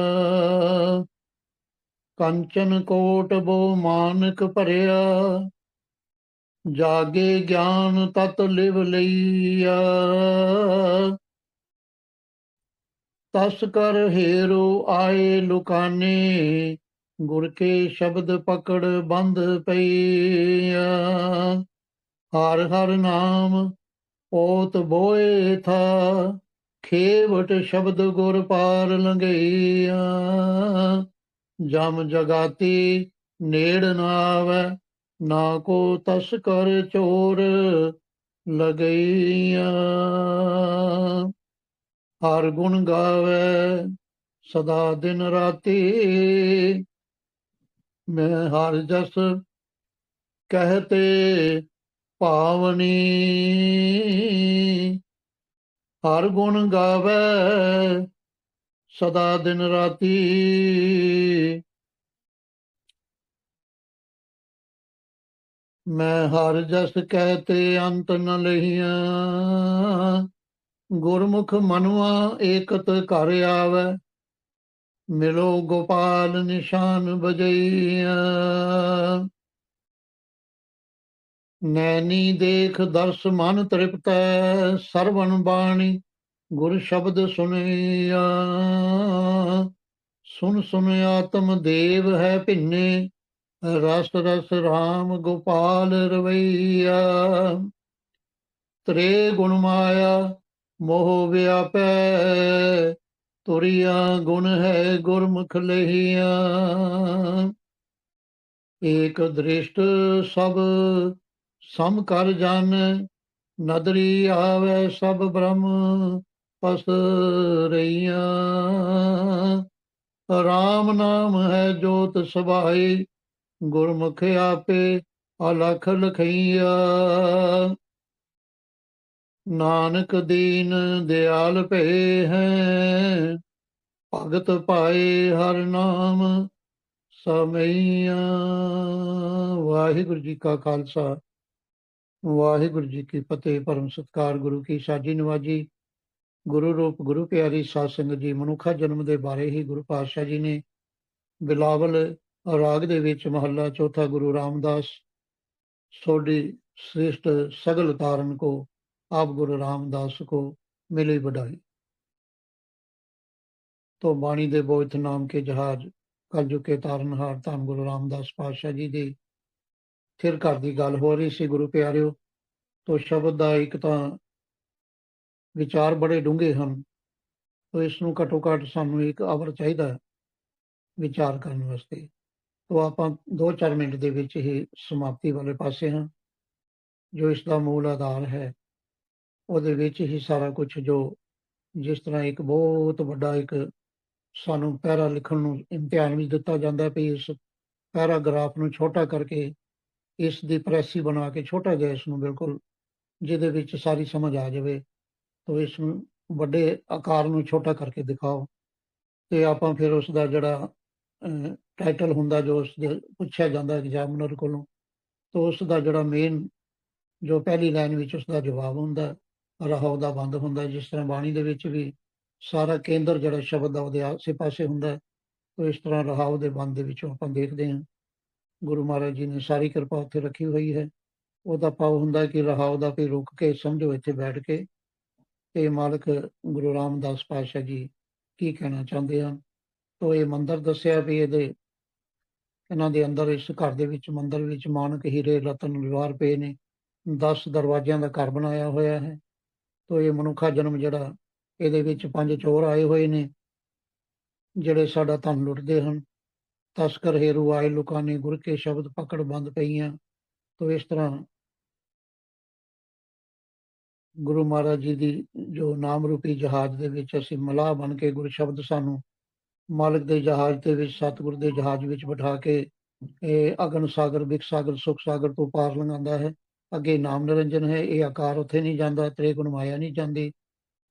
ਕੰਚਨ ਕੋਟ ਬੋ ਮਾਨਕ ਭਰਿਆ, ਜਾਗੇ ਗਿਆਨ ਤਤ ਲਿਵ ਲਈਆ। ਤਸ ਕਰ ਹੇਰੋ ਆਏ ਲੁਕਾਨੇ, ਗੁਰ ਕੇ ਸ਼ਬਦ ਪਕੜ ਬੰਦ ਪਈਆ। ਹਰ ਹਰ ਨਾਮ ਓਤ ਬੋਏ ਥਾ, ਖੇਵਟ ਸ਼ਬਦ ਗੁਰ ਪਾਰ ਲੰਘਈਆ। ਜਮ ਜਗਾਤੀ ਨੇੜ ਨਾ ਆਵੈ, ਨਾ ਕੋ ਤਸ ਕਰ ਚੋਰ ਲਗਈਆ। ਹਰ ਗੁਣ ਗਾਵੇ, ਸਦਾ ਦਿਨ ਰਾਤੀ ਮੈਂ ਹਰ ਜਸ ਕਹਤੇ ਪਾਵਨੀ। ਹਰ ਗੁਣ ਗਾਵੇ, ਸਦਾ ਦਿਨ ਰਾਤੀ ਮੈਂ ਹਰ ਜਸ ਕਹਤੇ ਅੰਤ ਨ ਲਹੀਆਂ ਗੁਰਮੁਖ ਮਨੁਆ ਏਕਤ ਘਰ ਆਵੈ, ਮਿਲੋ ਗੋਪਾਲ ਨਿਸ਼ਾਨ ਬਜਈਆ ਨੈਣੀ ਦੇਖ ਦਰਸ ਮਨ ਤ੍ਰਿਪਤੈ, ਸਰਵਣ ਬਾਣੀ ਗੁਰ ਸ਼ਬਦ ਸੁਨਿਆ ਸੁਨ ਸੁਨ ਆਤਮ ਦੇਵ ਹੈ ਭਿੰਨੇ, ਰਸ ਰਸ RAM ਗੋਪਾਲ ਰਵਈਆ ਤ੍ਰੇ ਗੁਣ ਮਾਇਆ ਮੋਹ ਵਿਆਪੈ, ਤੁਰਿਆ ਗੁਣ ਹੈ ਗੁਰਮੁਖ ਲਹੀਆ। ਏਕ ਦ੍ਰਿਸ਼ਟ ਸਭ ਸਮ ਕਰ ਜਨ, ਨਦਰੀ ਆਵੇ ਸਭ ਬ੍ਰਹਮ ਪਸ ਰਈਆ ਰਾਮ ਨਾਮ ਹੈ ਜੋਤ ਸਭਾਈ ਗੁਰਮੁਖ ਆਪੇ ਅਲਖ ਲਖਈਆ ਨਾਨਕ ਦੀਨ ਦਿਆਲ ਭਏ ਹੈ, ਭਗਤ ਪਾਏ ਹਰ ਨਾਮ ਸਮਈਆ। ਵਾਹਿਗੁਰੂ ਜੀ ਕਾ ਖਾਲਸਾ, ਵਾਹਿਗੁਰੂ ਜੀ ਕੀ ਫਤਿਹ, ਪਰਮ ਸਤਕਾਰ, ਗੁਰੂ ਕੀ ਸਾਜੀ ਨਵਾਜੀ। ਗੁਰੂ ਰੂਪ, ਗੁਰੂ ਪਿਆਰੀ ਸਾਧ ਸੰਗਤ ਜੀ, ਮਨੁੱਖਾ ਜਨਮ ਦੇ ਬਾਰੇ ਹੀ ਗੁਰੂ ਪਾਤਸ਼ਾਹ ਜੀ ਨੇ ਬਿਲਾਵਲ ਰਾਗ ਦੇ ਵਿੱਚ ਮਹੱਲਾ ਚੌਥਾ ਗੁਰੂ ਰਾਮਦਾਸ, ਸੋਢੀ ਸ੍ਰਿਸ਼ਟ ਸਗਲ ਤਾਰਨ ਕੋ आप गुरु रामदास को मिले बढ़ाई तो बाणी दे बोथ नाम के जहाज कलजु के ਤਾਰਨਹਾਰ ਧੰਨ ਗੁਰੂ ਰਾਮਦਾਸ ਪਾਤਸ਼ਾਹ ਜੀ ਦੀ ਫਿਰ ਘਰ ਦੀ ਗੱਲ ਹੋ ਰਹੀ ਸੀ ਗੁਰੂ ਪਿਆਰਿਓ ਤੋ ਸ਼ਬਦ ਦਾ ਇੱਕ ਤਾਂ ਵਿਚਾਰ ਬੜੇ ਡੂੰਘੇ ਹਨ ਤੋ ਇਸ ਨੂੰ ਘਟੋ ਘੱਟ ਸਾਨੂੰ ਇੱਕ ਅਵਰ ਚਾਹੀਦਾ ਹੈ ਵਿਚਾਰ ਕਰਨ ਵਾਸਤੇ ਤੋ ਆਪਾਂ 2-4 ਮਿੰਟ ਦੇ ਵਿੱਚ ਹੀ ਸਮਾਪਤੀ ਵਾਲੇ ਪਾਸੇ ਹਾਂ ਜੋ ਇਸ ਦਾ ਮੂਲ ਆਧਾਰ ਹੈ ਉਹਦੇ ਵਿੱਚ ਹੀ ਸਾਰਾ ਕੁਝ ਜੋ ਜਿਸ ਤਰ੍ਹਾਂ ਇੱਕ ਬਹੁਤ ਵੱਡਾ ਇੱਕ ਸਾਨੂੰ ਪੈਰਾ ਲਿਖਣ ਨੂੰ ਇਮਤਿਹਾਨ ਵਿੱਚ ਦਿੱਤਾ ਜਾਂਦਾ ਹੈ ਵੀ ਇਸ ਪੈਰਾਗ੍ਰਾਫ ਨੂੰ ਛੋਟਾ ਕਰਕੇ ਇਸ ਦੀ ਪ੍ਰੈਸੀ ਬਣਾ ਕੇ ਛੋਟਾ ਜਿਹਾ ਇਸ ਨੂੰ ਬਿਲਕੁਲ ਜਿਹਦੇ ਵਿੱਚ ਸਾਰੀ ਸਮਝ ਆ ਜਾਵੇ, ਤਾਂ ਇਸ ਨੂੰ ਵੱਡੇ ਆਕਾਰ ਨੂੰ ਛੋਟਾ ਕਰਕੇ ਦਿਖਾਓ। ਤੇ ਆਪਾਂ ਫਿਰ ਉਸ ਦਾ ਜਿਹੜਾ ਟਾਈਟਲ ਹੁੰਦਾ ਜੋ ਉਸ ਦੇ ਪੁੱਛਿਆ ਜਾਂਦਾ ਐਗਜ਼ਾਮਨਰ ਕੋਲੋਂ, ਤਾਂ ਉਸ ਦਾ ਜਿਹੜਾ ਮੇਨ ਜੋ ਪਹਿਲੀ ਲਾਈਨ ਵਿੱਚ ਉਸ ਦਾ ਜਵਾਬ ਹੁੰਦਾ ਰਹਾਉ ਦਾ ਬੰਦ ਹੁੰਦਾ ਜਿਸ ਤਰ੍ਹਾਂ ਬਾਣੀ ਦੇ ਵਿੱਚ ਵੀ ਸਾਰਾ ਕੇਂਦਰ ਜਿਹੜਾ ਸ਼ਬਦ ਦਾ ਉਹਦੇ ਆਸੇ ਪਾਸੇ ਹੁੰਦਾ ਤੋ ਇਸ ਤਰ੍ਹਾਂ ਰਹਾਉ ਦੇ ਬੰਦ ਦੇ ਵਿੱਚੋਂ ਆਪਾਂ ਦੇਖਦੇ ਹਾਂ। ਗੁਰੂ ਮਹਾਰਾਜ ਜੀ ਨੇ ਸਾਰੀ ਕਿਰਪਾ ਉੱਥੇ ਰੱਖੀ ਹੋਈ ਹੈ। ਉਹਦਾ ਪਾਉ ਹੁੰਦਾ ਕਿ ਰਹਾਉ ਦਾ ਵੀ ਰੁਕ ਕੇ ਸਮਝੋ ਇੱਥੇ ਬੈਠ ਕੇ। ਤੇ ਮਾਲਕ ਗੁਰੂ ਰਾਮਦਾਸ ਪਾਤਸ਼ਾਹ ਜੀ ਕੀ ਕਹਿਣਾ ਚਾਹੁੰਦੇ ਹਨ? ਤੋ ਇਹ ਮੰਦਰ ਦੱਸਿਆ ਵੀ ਇਹਦੇ, ਇਹਨਾਂ ਦੇ ਅੰਦਰ ਇਸ ਘਰ ਦੇ ਵਿੱਚ ਮੰਦਰ ਵਿੱਚ ਮਾਨਕ ਹੀਰੇ ਰਤਨ ਵਿਵਾਰ ਪਏ ਨੇ। 10 ਦਰਵਾਜ਼ਿਆਂ ਦਾ ਘਰ ਬਣਾਇਆ ਹੋਇਆ ਹੈ। ਤੋ ਇਹ ਮਨੁੱਖਾ ਜਨਮ ਜਿਹੜਾ, ਇਹਦੇ ਵਿੱਚ ਪੰਜ ਚੋਰ ਆਏ ਹੋਏ ਨੇ, ਜਿਹੜੇ ਸਾਡਾ ਧਨ ਲੁੱਟਦੇ ਹਨ। ਤਸਕਰ ਹੇਰੂ ਆਏ, ਲੋਕਾਂ ਨੇ ਗੁਰ ਕੇ ਸ਼ਬਦ ਪਕੜ ਬੰਦ ਪਈਆਂ ਤੋ ਇਸ ਤਰ੍ਹਾਂ ਗੁਰੂ ਮਹਾਰਾਜ ਜੀ ਦੀ ਜੋ ਨਾਮ ਰੂਪੀ ਜਹਾਜ਼ ਦੇ ਵਿੱਚ ਅਸੀਂ ਮਲਾਹ ਬਣ ਕੇ ਗੁਰ ਸ਼ਬਦ ਸਾਨੂੰ ਮਾਲਕ ਦੇ ਜਹਾਜ਼ ਦੇ ਵਿੱਚ, ਸਤਿਗੁਰ ਦੇ ਜਹਾਜ਼ ਵਿੱਚ ਬਿਠਾ ਕੇ ਇਹ ਅਗਨ ਸਾਗਰ ਵਿਖ ਸਾਗਰ, ਸੁਖ ਸਾਗਰ ਤੋਂ ਪਾਰ ਲੰਘਾਉਂਦਾ ਹੈ। ਅੱਗੇ ਨਾਮ ਨਿਰੰਜਨ ਹੈ, ਇਹ ਆਕਾਰ ਉੱਥੇ ਨਹੀਂ ਜਾਂਦਾ ਤ੍ਰੇ ਗੁਣ ਮਾਇਆ ਨਹੀਂ ਜਾਂਦੀ,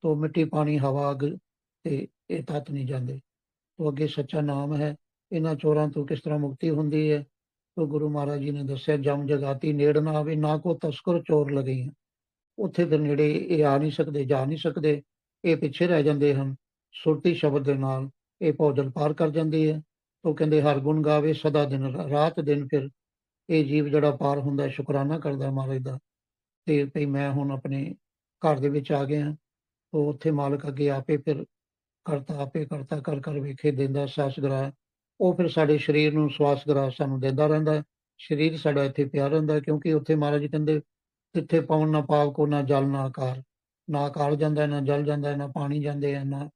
ਤੋ ਮਿੱਟੀ ਪਾਣੀ, ਹਵਾ, ਅਗ ਤੇ ਇਹ ਤਤ ਨਹੀਂ ਜਾਂਦੇ। ਤੋ ਅੱਗੇ ਸੱਚਾ ਨਾਮ ਹੈ, ਇਹਨਾਂ ਚੋਰਾਂ ਤੋਂ ਕਿਸ ਤਰ੍ਹਾਂ ਮੁਕਤੀ ਹੁੰਦੀ ਹੈ? ਤੋ ਗੁਰੂ ਮਹਾਰਾਜ ਜੀ ਨੇ ਦੱਸਿਆ, ਜਮ ਜਗਾਤੀ ਨੇੜ ਨਾ ਆਵੇ, ਨਾ ਕੋ ਤਸਕਰ ਚੋਰ ਲਗਈ ਉੱਥੇ ਫਿਰ ਨੇੜੇ ਇਹ ਆ ਨਹੀਂ ਸਕਦੇ, ਜਾ ਨਹੀਂ ਸਕਦੇ, ਇਹ ਪਿੱਛੇ ਰਹਿ ਜਾਂਦੇ ਹਨ। ਸੁਰਤੀ ਸ਼ਬਦ ਦੇ ਨਾਲ ਇਹ ਭੋਜਨ ਪਾਰ ਕਰ ਜਾਂਦੀ ਹੈ। ਉਹ ਕਹਿੰਦੇ, ਹਰ ਗੁਣ ਗਾਵੇ, ਸਦਾ ਦਿਨ, ਰਾਤ ਦਿਨ ਫਿਰ ਇਹ ਜੀਵ ਜਿਹੜਾ ਪਾਰ ਹੁੰਦਾ, ਸ਼ੁਕਰਾਨਾ ਕਰਦਾ ਮਹਾਰਾਜ ਦਾ। ਤੇ ਭਈ ਮੈਂ ਹੁਣ ਆਪਣੇ ਘਰ ਦੇ ਵਿੱਚ ਆ ਗਿਆ। ਉਹ ਉੱਥੇ ਮਾਲਕ ਅੱਗੇ ਆਪੇ ਫਿਰ ਕਰਤਾ, ਆਪੇ ਕਰਤਾ, ਕਰ ਕਰ ਵੇਖੇ, ਦਿੰਦਾ, ਸਾਸ ਗਰਾ ਉਹ ਫਿਰ ਸਾਡੇ ਸਰੀਰ ਨੂੰ ਸਵਾਸ ਗਰਾ ਸਾਨੂੰ ਦਿੰਦਾ ਰਹਿੰਦਾ। ਹੈ ਸਰੀਰ ਸਾਡਾ ਇੱਥੇ ਪਿਆ ਰਹਿੰਦਾ, ਕਿਉਂਕਿ ਉੱਥੇ ਮਹਾਰਾਜ ਕਹਿੰਦੇ, ਜਿੱਥੇ ਪਾਉਣ ਨਾ ਪਾਵ ਕੋ ਨਾ ਜਲ, ਨਾ ਆਕਾਰ। ਨਾ ਆਕਾਰ ਜਾਂਦਾ, ਨਾ ਜਲ ਜਾਂਦਾ, ਨਾ ਪਾਣੀ ਜਾਂਦੇ ਹੈ ਨਾ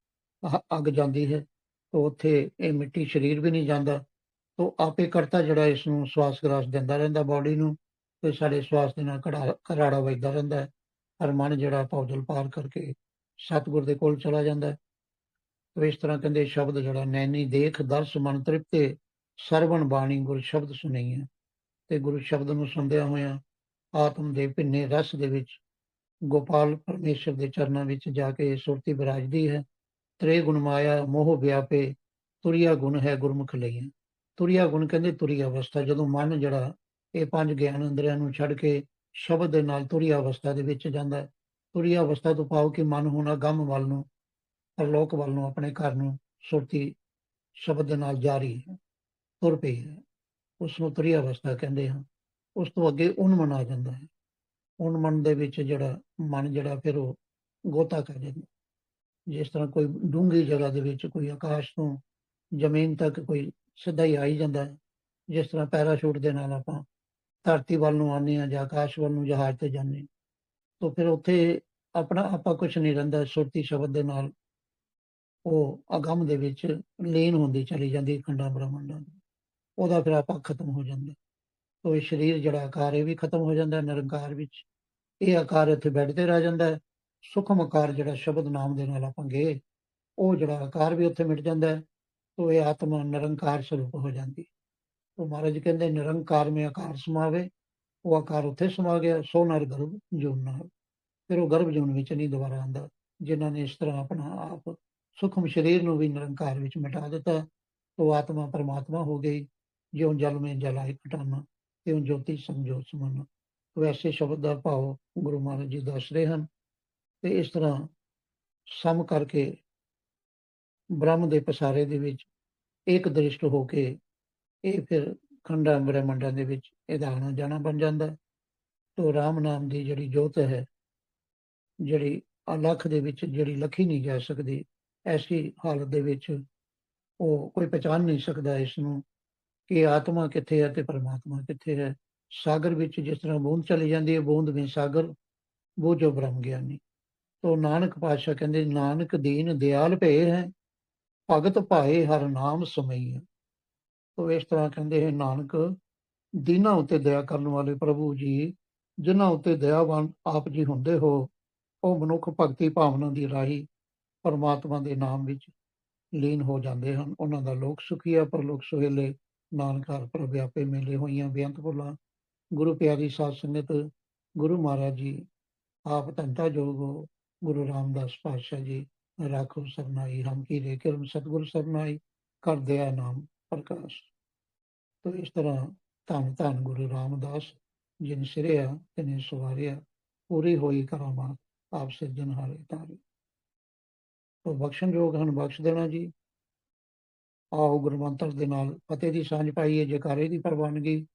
ਅੱਗ ਜਾਂਦੀ ਹੈ। ਤੋ ਉੱਥੇ ਇਹ ਮਿੱਟੀ ਸਰੀਰ ਵੀ ਨਹੀਂ ਜਾਂਦਾ। ਤੋ ਆਪੇ ਕਰਤਾ ਜਿਹੜਾ ਇਸ ਨੂੰ ਸਵਾਸ ਗਰਾਸ ਦਿੰਦਾ ਰਹਿੰਦਾ ਬਾਡੀ ਨੂੰ, ਤੇ ਸਾਡੇ ਸਵਾਸ ਦੇ ਨਾਲ ਘੜਾ ਘਰਾੜਾ ਵੱਜਦਾ ਰਹਿੰਦਾ ਹੈ। ਹਰ ਮਨ ਜਿਹੜਾ ਭੌਜਲ ਪਾਰ ਕਰਕੇ ਸਤਿਗੁਰ ਦੇ ਕੋਲ ਚਲਾ ਜਾਂਦਾ ਹੈ। ਤੋ ਇਸ ਤਰ੍ਹਾਂ ਕਹਿੰਦੇ ਸ਼ਬਦ ਜਿਹੜਾ ਨੈਣੀ ਦੇਖ ਦਰਸ ਮਨ ਤ੍ਰਿਪਤੇ, ਸਰਵਣ ਬਾਣੀ ਗੁਰ ਸ਼ਬਦ ਸੁਣੀ ਹੈ ਤੇ ਗੁਰੂ ਸ਼ਬਦ ਨੂੰ ਸੁਣਦਿਆਂ ਹੋਇਆਂ ਆਤਮ ਦੇ ਭਿੰਨੇ ਰਸ ਦੇ ਵਿੱਚ ਗੋਪਾਲ ਪਰਮੇਸ਼ਰ ਦੇ ਚਰਨਾਂ ਵਿੱਚ ਜਾ ਕੇ ਸੁਰਤੀ ਵਿਰਾਜਦੀ ਹੈ। ਤ੍ਰੇ ਗੁਣ ਮਾਇਆ ਮੋਹ ਵਿਆਪੇ, ਤੁਰਿਆ ਗੁਣ ਹੈ ਗੁਰਮੁਖ ਲਈ ਤੁਰਿਆ ਗੁਣ ਕਹਿੰਦੇ ਤੁਰੀ ਅਵਸਥਾ, ਜਦੋਂ ਮਨ ਜਿਹੜਾ ਇਹ ਪੰਜ ਗਿਆਨ ਅੰਦਰਿਆਂ ਨੂੰ ਛੱਡ ਕੇ ਸ਼ਬਦ ਦੇ ਨਾਲ ਤੁਰੀ ਅਵਸਥਾ ਦੇ ਵਿੱਚ ਜਾਂਦਾ ਹੈ। ਤੁਰੀ ਅਵਸਥਾ ਤੋਂ ਪਾਓ ਕਿ ਮਨ ਹੁਣ ਅਗੰਮ ਵੱਲ ਨੂੰ, ਪਰਲੋਕ ਵੱਲ ਨੂੰ, ਆਪਣੇ ਘਰ ਨੂੰ ਸੁਰਤੀ ਸ਼ਬਦ ਦੇ ਨਾਲ ਜਾਰੀ ਤੁਰ ਪਈ ਹੈ। ਉਸ ਨੂੰ ਤੁਰੀ ਅਵਸਥਾ ਕਹਿੰਦੇ ਹਨ ਉਸ ਤੋਂ ਅੱਗੇ ਉਨਮਨ ਆ ਜਾਂਦਾ ਹੈ। ਉਨਮਨ ਦੇ ਵਿੱਚ ਜਿਹੜਾ ਮਨ ਜਿਹੜਾ ਫਿਰ ਉਹ ਗੋਤਾ ਕਰ ਜਾਂਦਾ ਜਿਸ ਤਰ੍ਹਾਂ ਕੋਈ ਡੂੰਘੀ ਜਗ੍ਹਾ ਦੇ ਵਿੱਚ ਕੋਈ ਆਕਾਸ਼ ਤੋਂ ਜ਼ਮੀਨ ਤੱਕ ਕੋਈ ਸਿੱਧਾ ਹੀ ਆਈ ਜਾਂਦਾ ਹੈ। ਜਿਸ ਤਰ੍ਹਾਂ ਪੈਰਾਸ਼ੂਟ ਦੇ ਨਾਲ ਆਪਾਂ ਧਰਤੀ ਵੱਲ ਨੂੰ ਆਉਂਦੇ ਹਾਂ ਜਾਂ ਆਕਾਸ਼ ਵੱਲ ਨੂੰ ਜਹਾਜ਼ ਤੇ ਜਾਂਦੇ ਹਾਂ, ਤਾਂ ਫਿਰ ਉੱਥੇ ਆਪਣਾ ਆਪਾਂ ਕੁਝ ਨਹੀਂ ਰਹਿੰਦਾ, ਸੁਰਤੀ ਸ਼ਬਦ ਦੇ ਨਾਲ ਉਹ ਅਗੰਮ ਦੇ ਵਿੱਚ ਲੀਨ ਹੁੰਦੀ ਚਲੀ ਜਾਂਦੀ ਖੰਡਾਂ ਬ੍ਰਹਮੰਡਾਂ ਦੀ। ਉਹਦਾ ਫਿਰ ਆਪਾਂ ਖਤਮ ਹੋ ਜਾਂਦਾ ਤੋ ਇਹ ਸਰੀਰ ਜਿਹੜਾ ਆਕਾਰ ਇਹ ਵੀ ਖਤਮ ਹੋ ਜਾਂਦਾ ਨਿਰੰਕਾਰ ਵਿੱਚ ਇਹ ਆਕਾਰ ਇੱਥੇ ਬੈੱਡ ਤੇ ਰਹਿ ਜਾਂਦਾ ਹੈ। ਸੁਖਮ ਆਕਾਰ ਜਿਹੜਾ ਸ਼ਬਦ ਨਾਮ ਦੇ ਨਾਲ ਆਪਾਂ ਗਏ, ਉਹ ਜਿਹੜਾ ਆਕਾਰ ਵੀ ਉੱਥੇ ਮਿਟ ਜਾਂਦਾ ਹੈ ਤੋ ਇਹ ਆਤਮਾ ਨਿਰੰਕਾਰ ਸਰੂਪ ਹੋ ਜਾਂਦੀ ਤੋ ਮਹਾਰਾਜ ਜੀ ਕਹਿੰਦੇ, ਨਿਰੰਕਾਰ ਮੇ ਆਕਾਰ ਸਮਾਵੇ, ਉਹ ਆਕਾਰ ਉੱਥੇ ਸਮਾ ਗਿਆ ਸੋ ਨਰ ਗਰਭ ਜੂਨ ਨਾਲ। ਫਿਰ ਉਹ ਗਰਭ ਜੂਨ ਵਿੱਚ ਨਹੀਂ ਦੁਬਾਰਾ ਆਉਂਦਾ। ਜਿਨ੍ਹਾਂ ਨੇ ਇਸ ਤਰ੍ਹਾਂ ਆਪਣਾ ਆਪ ਸੁਖਮ ਸਰੀਰ ਨੂੰ ਵੀ ਨਿਰੰਕਾਰ ਵਿੱਚ ਮਿਟਾ ਦਿੱਤਾ, ਉਹ ਆਤਮਾ ਪਰਮਾਤਮਾ ਹੋ ਗਈ। ਜਿਉਂ ਜਲ ਮੇ ਜਲਾਇ ਘਟਾਨਾ, ਤਿਉਂ ਜੋਤੀ ਸਮਝੋ ਸਮਨ। ਵੈਸੇ ਸ਼ਬਦ ਦਾ ਭਾਵ ਗੁਰੂ ਮਹਾਰਾਜ ਜੀ ਦੱਸ ਰਹੇ ਹਨ। ਤੇ ਇਸ ਤਰ੍ਹਾਂ ਸਮ ਕਰਕੇ ਬ੍ਰਹਮ ਦੇ ਪਸਾਰੇ ਦੇ ਵਿੱਚ ਇੱਕ ਦ੍ਰਿਸ਼ਟ ਹੋ ਕੇ ਇਹ ਫਿਰ ਖੰਡਾਂ ਬ੍ਰਹਮੰਡਾਂ ਦੇ ਵਿੱਚ ਇਹਦਾ ਆਉਣਾ ਜਾਣਾ ਬਣ ਜਾਂਦਾ ਹੈ। ਤੋ ਰਾਮ ਨਾਮ ਦੀ ਜਿਹੜੀ ਜੋਤ ਹੈ, ਜਿਹੜੀ ਅਲੱਖ ਦੇ ਵਿੱਚ ਜਿਹੜੀ ਲਖੀ ਨਹੀਂ ਜਾ ਸਕਦੀ, ਐਸੀ ਹਾਲਤ ਦੇ ਵਿੱਚ ਉਹ ਕੋਈ ਪਛਾਣ ਨਹੀਂ ਸਕਦਾ ਇਸ ਨੂੰ ਕਿ ਆਤਮਾ ਕਿੱਥੇ ਹੈ ਤੇ ਪਰਮਾਤਮਾ ਕਿੱਥੇ ਹੈ। ਸਾਗਰ ਵਿੱਚ ਜਿਸ ਤਰ੍ਹਾਂ ਬੂੰਦ ਚਲੀ ਜਾਂਦੀ ਹੈ, ਬੂੰਦ ਵਿੱਚ ਸਾਗਰ, ਬੂਝੋ ਬ੍ਰਹਮ ਗਿਆਨੀ ਤੋ ਨਾਨਕ ਪਾਤਸ਼ਾਹ ਕਹਿੰਦੇ, ਨਾਨਕ ਦੀਨ ਦਿਆਲ ਭੇ ਹੈ। ਭਗਤ ਭਾਏ ਹਰ ਨਾਮ ਸਮਈਆ ਤੋ ਇਸ ਤਰ੍ਹਾਂ ਕਹਿੰਦੇ ਹੈ ਨਾਨਕ ਦੀਨਾਂ ਉੱਤੇ ਦਇਆ ਕਰਨ ਵਾਲੇ ਪ੍ਰਭੂ ਜੀ, ਜਿਨ੍ਹਾਂ ਉੱਤੇ ਦਇਆਵਾਨ ਆਪ ਜੀ ਹੁੰਦੇ ਹੋ, ਉਹ ਮਨੁੱਖ ਭਗਤੀ ਭਾਵਨਾ ਦੀ ਰਾਹੀ ਪਰਮਾਤਮਾ ਦੇ ਨਾਮ ਵਿੱਚ ਲੀਨ ਹੋ ਜਾਂਦੇ ਹਨ। ਉਹਨਾਂ ਦਾ ਲੋਕ ਸੁਖੀ ਸੁਖੀਆ ਪਰਲੋਕ ਸੁਹੇਲੇ ਨਾਨਕਾਰ ਪ੍ਰਭ ਆਪੇ ਮਿਲੇ ਹੋਈਆਂ ਬੇਅੰਤ ਭੁੱਲਾਂ। ਗੁਰੂ ਪਿਆਰੀ ਸਾਧ ਸੰਗਤ, ਗੁਰੂ ਮਹਾਰਾਜ ਜੀ, ਆਪ ਧੰਤਾ ਜੋਗੋ, ਗੁਰੂ ਰਾਮਦਾਸ ਪਾਤਸ਼ਾਹ ਜੀ ਰਾਖੋ ਸਰਨਾਈ ਹਮ ਕੀ ਰੇ ਕਰਮ ਸਤਿਗੁਰ ਸਰਨਾਈ ਕਰ ਦਿਆ ਨਾਮ ਪ੍ਰਕਾਸ਼। ਤੋ ਇਸ ਤਰ੍ਹਾਂ ਧੰਨ ਧੰਨ ਗੁਰੂ ਰਾਮਦਾਸ, ਜਿਨ ਸਿਰਿਆ ਤਿਨੇ ਸਵਾਰਿਆ ਪੂਰੀ ਹੋਈ ਕਰਾਮਾਤ ਆਪ ਸਿਰਜਣਹਾਰੇ ਤਾਰੇ। ਤੋ ਬਖਸ਼ਣ ਯੋਗ ਹਨ, ਬਖਸ਼ ਦੇਣਾ ਜੀ। ਆਓ ਗੁਰਮੰਤਰ ਦੇ ਨਾਲ ਫਤਿਹ ਦੀ ਸਾਂਝ ਪਾਈਏ, ਜਕਾਰੇ ਦੀ ਪ੍ਰਵਾਨਗੀ।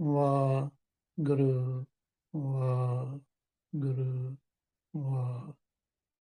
ਵਾਹ ਗੁਰੂ ਵਾਹ ਗੁਰੂ ਵਾਹ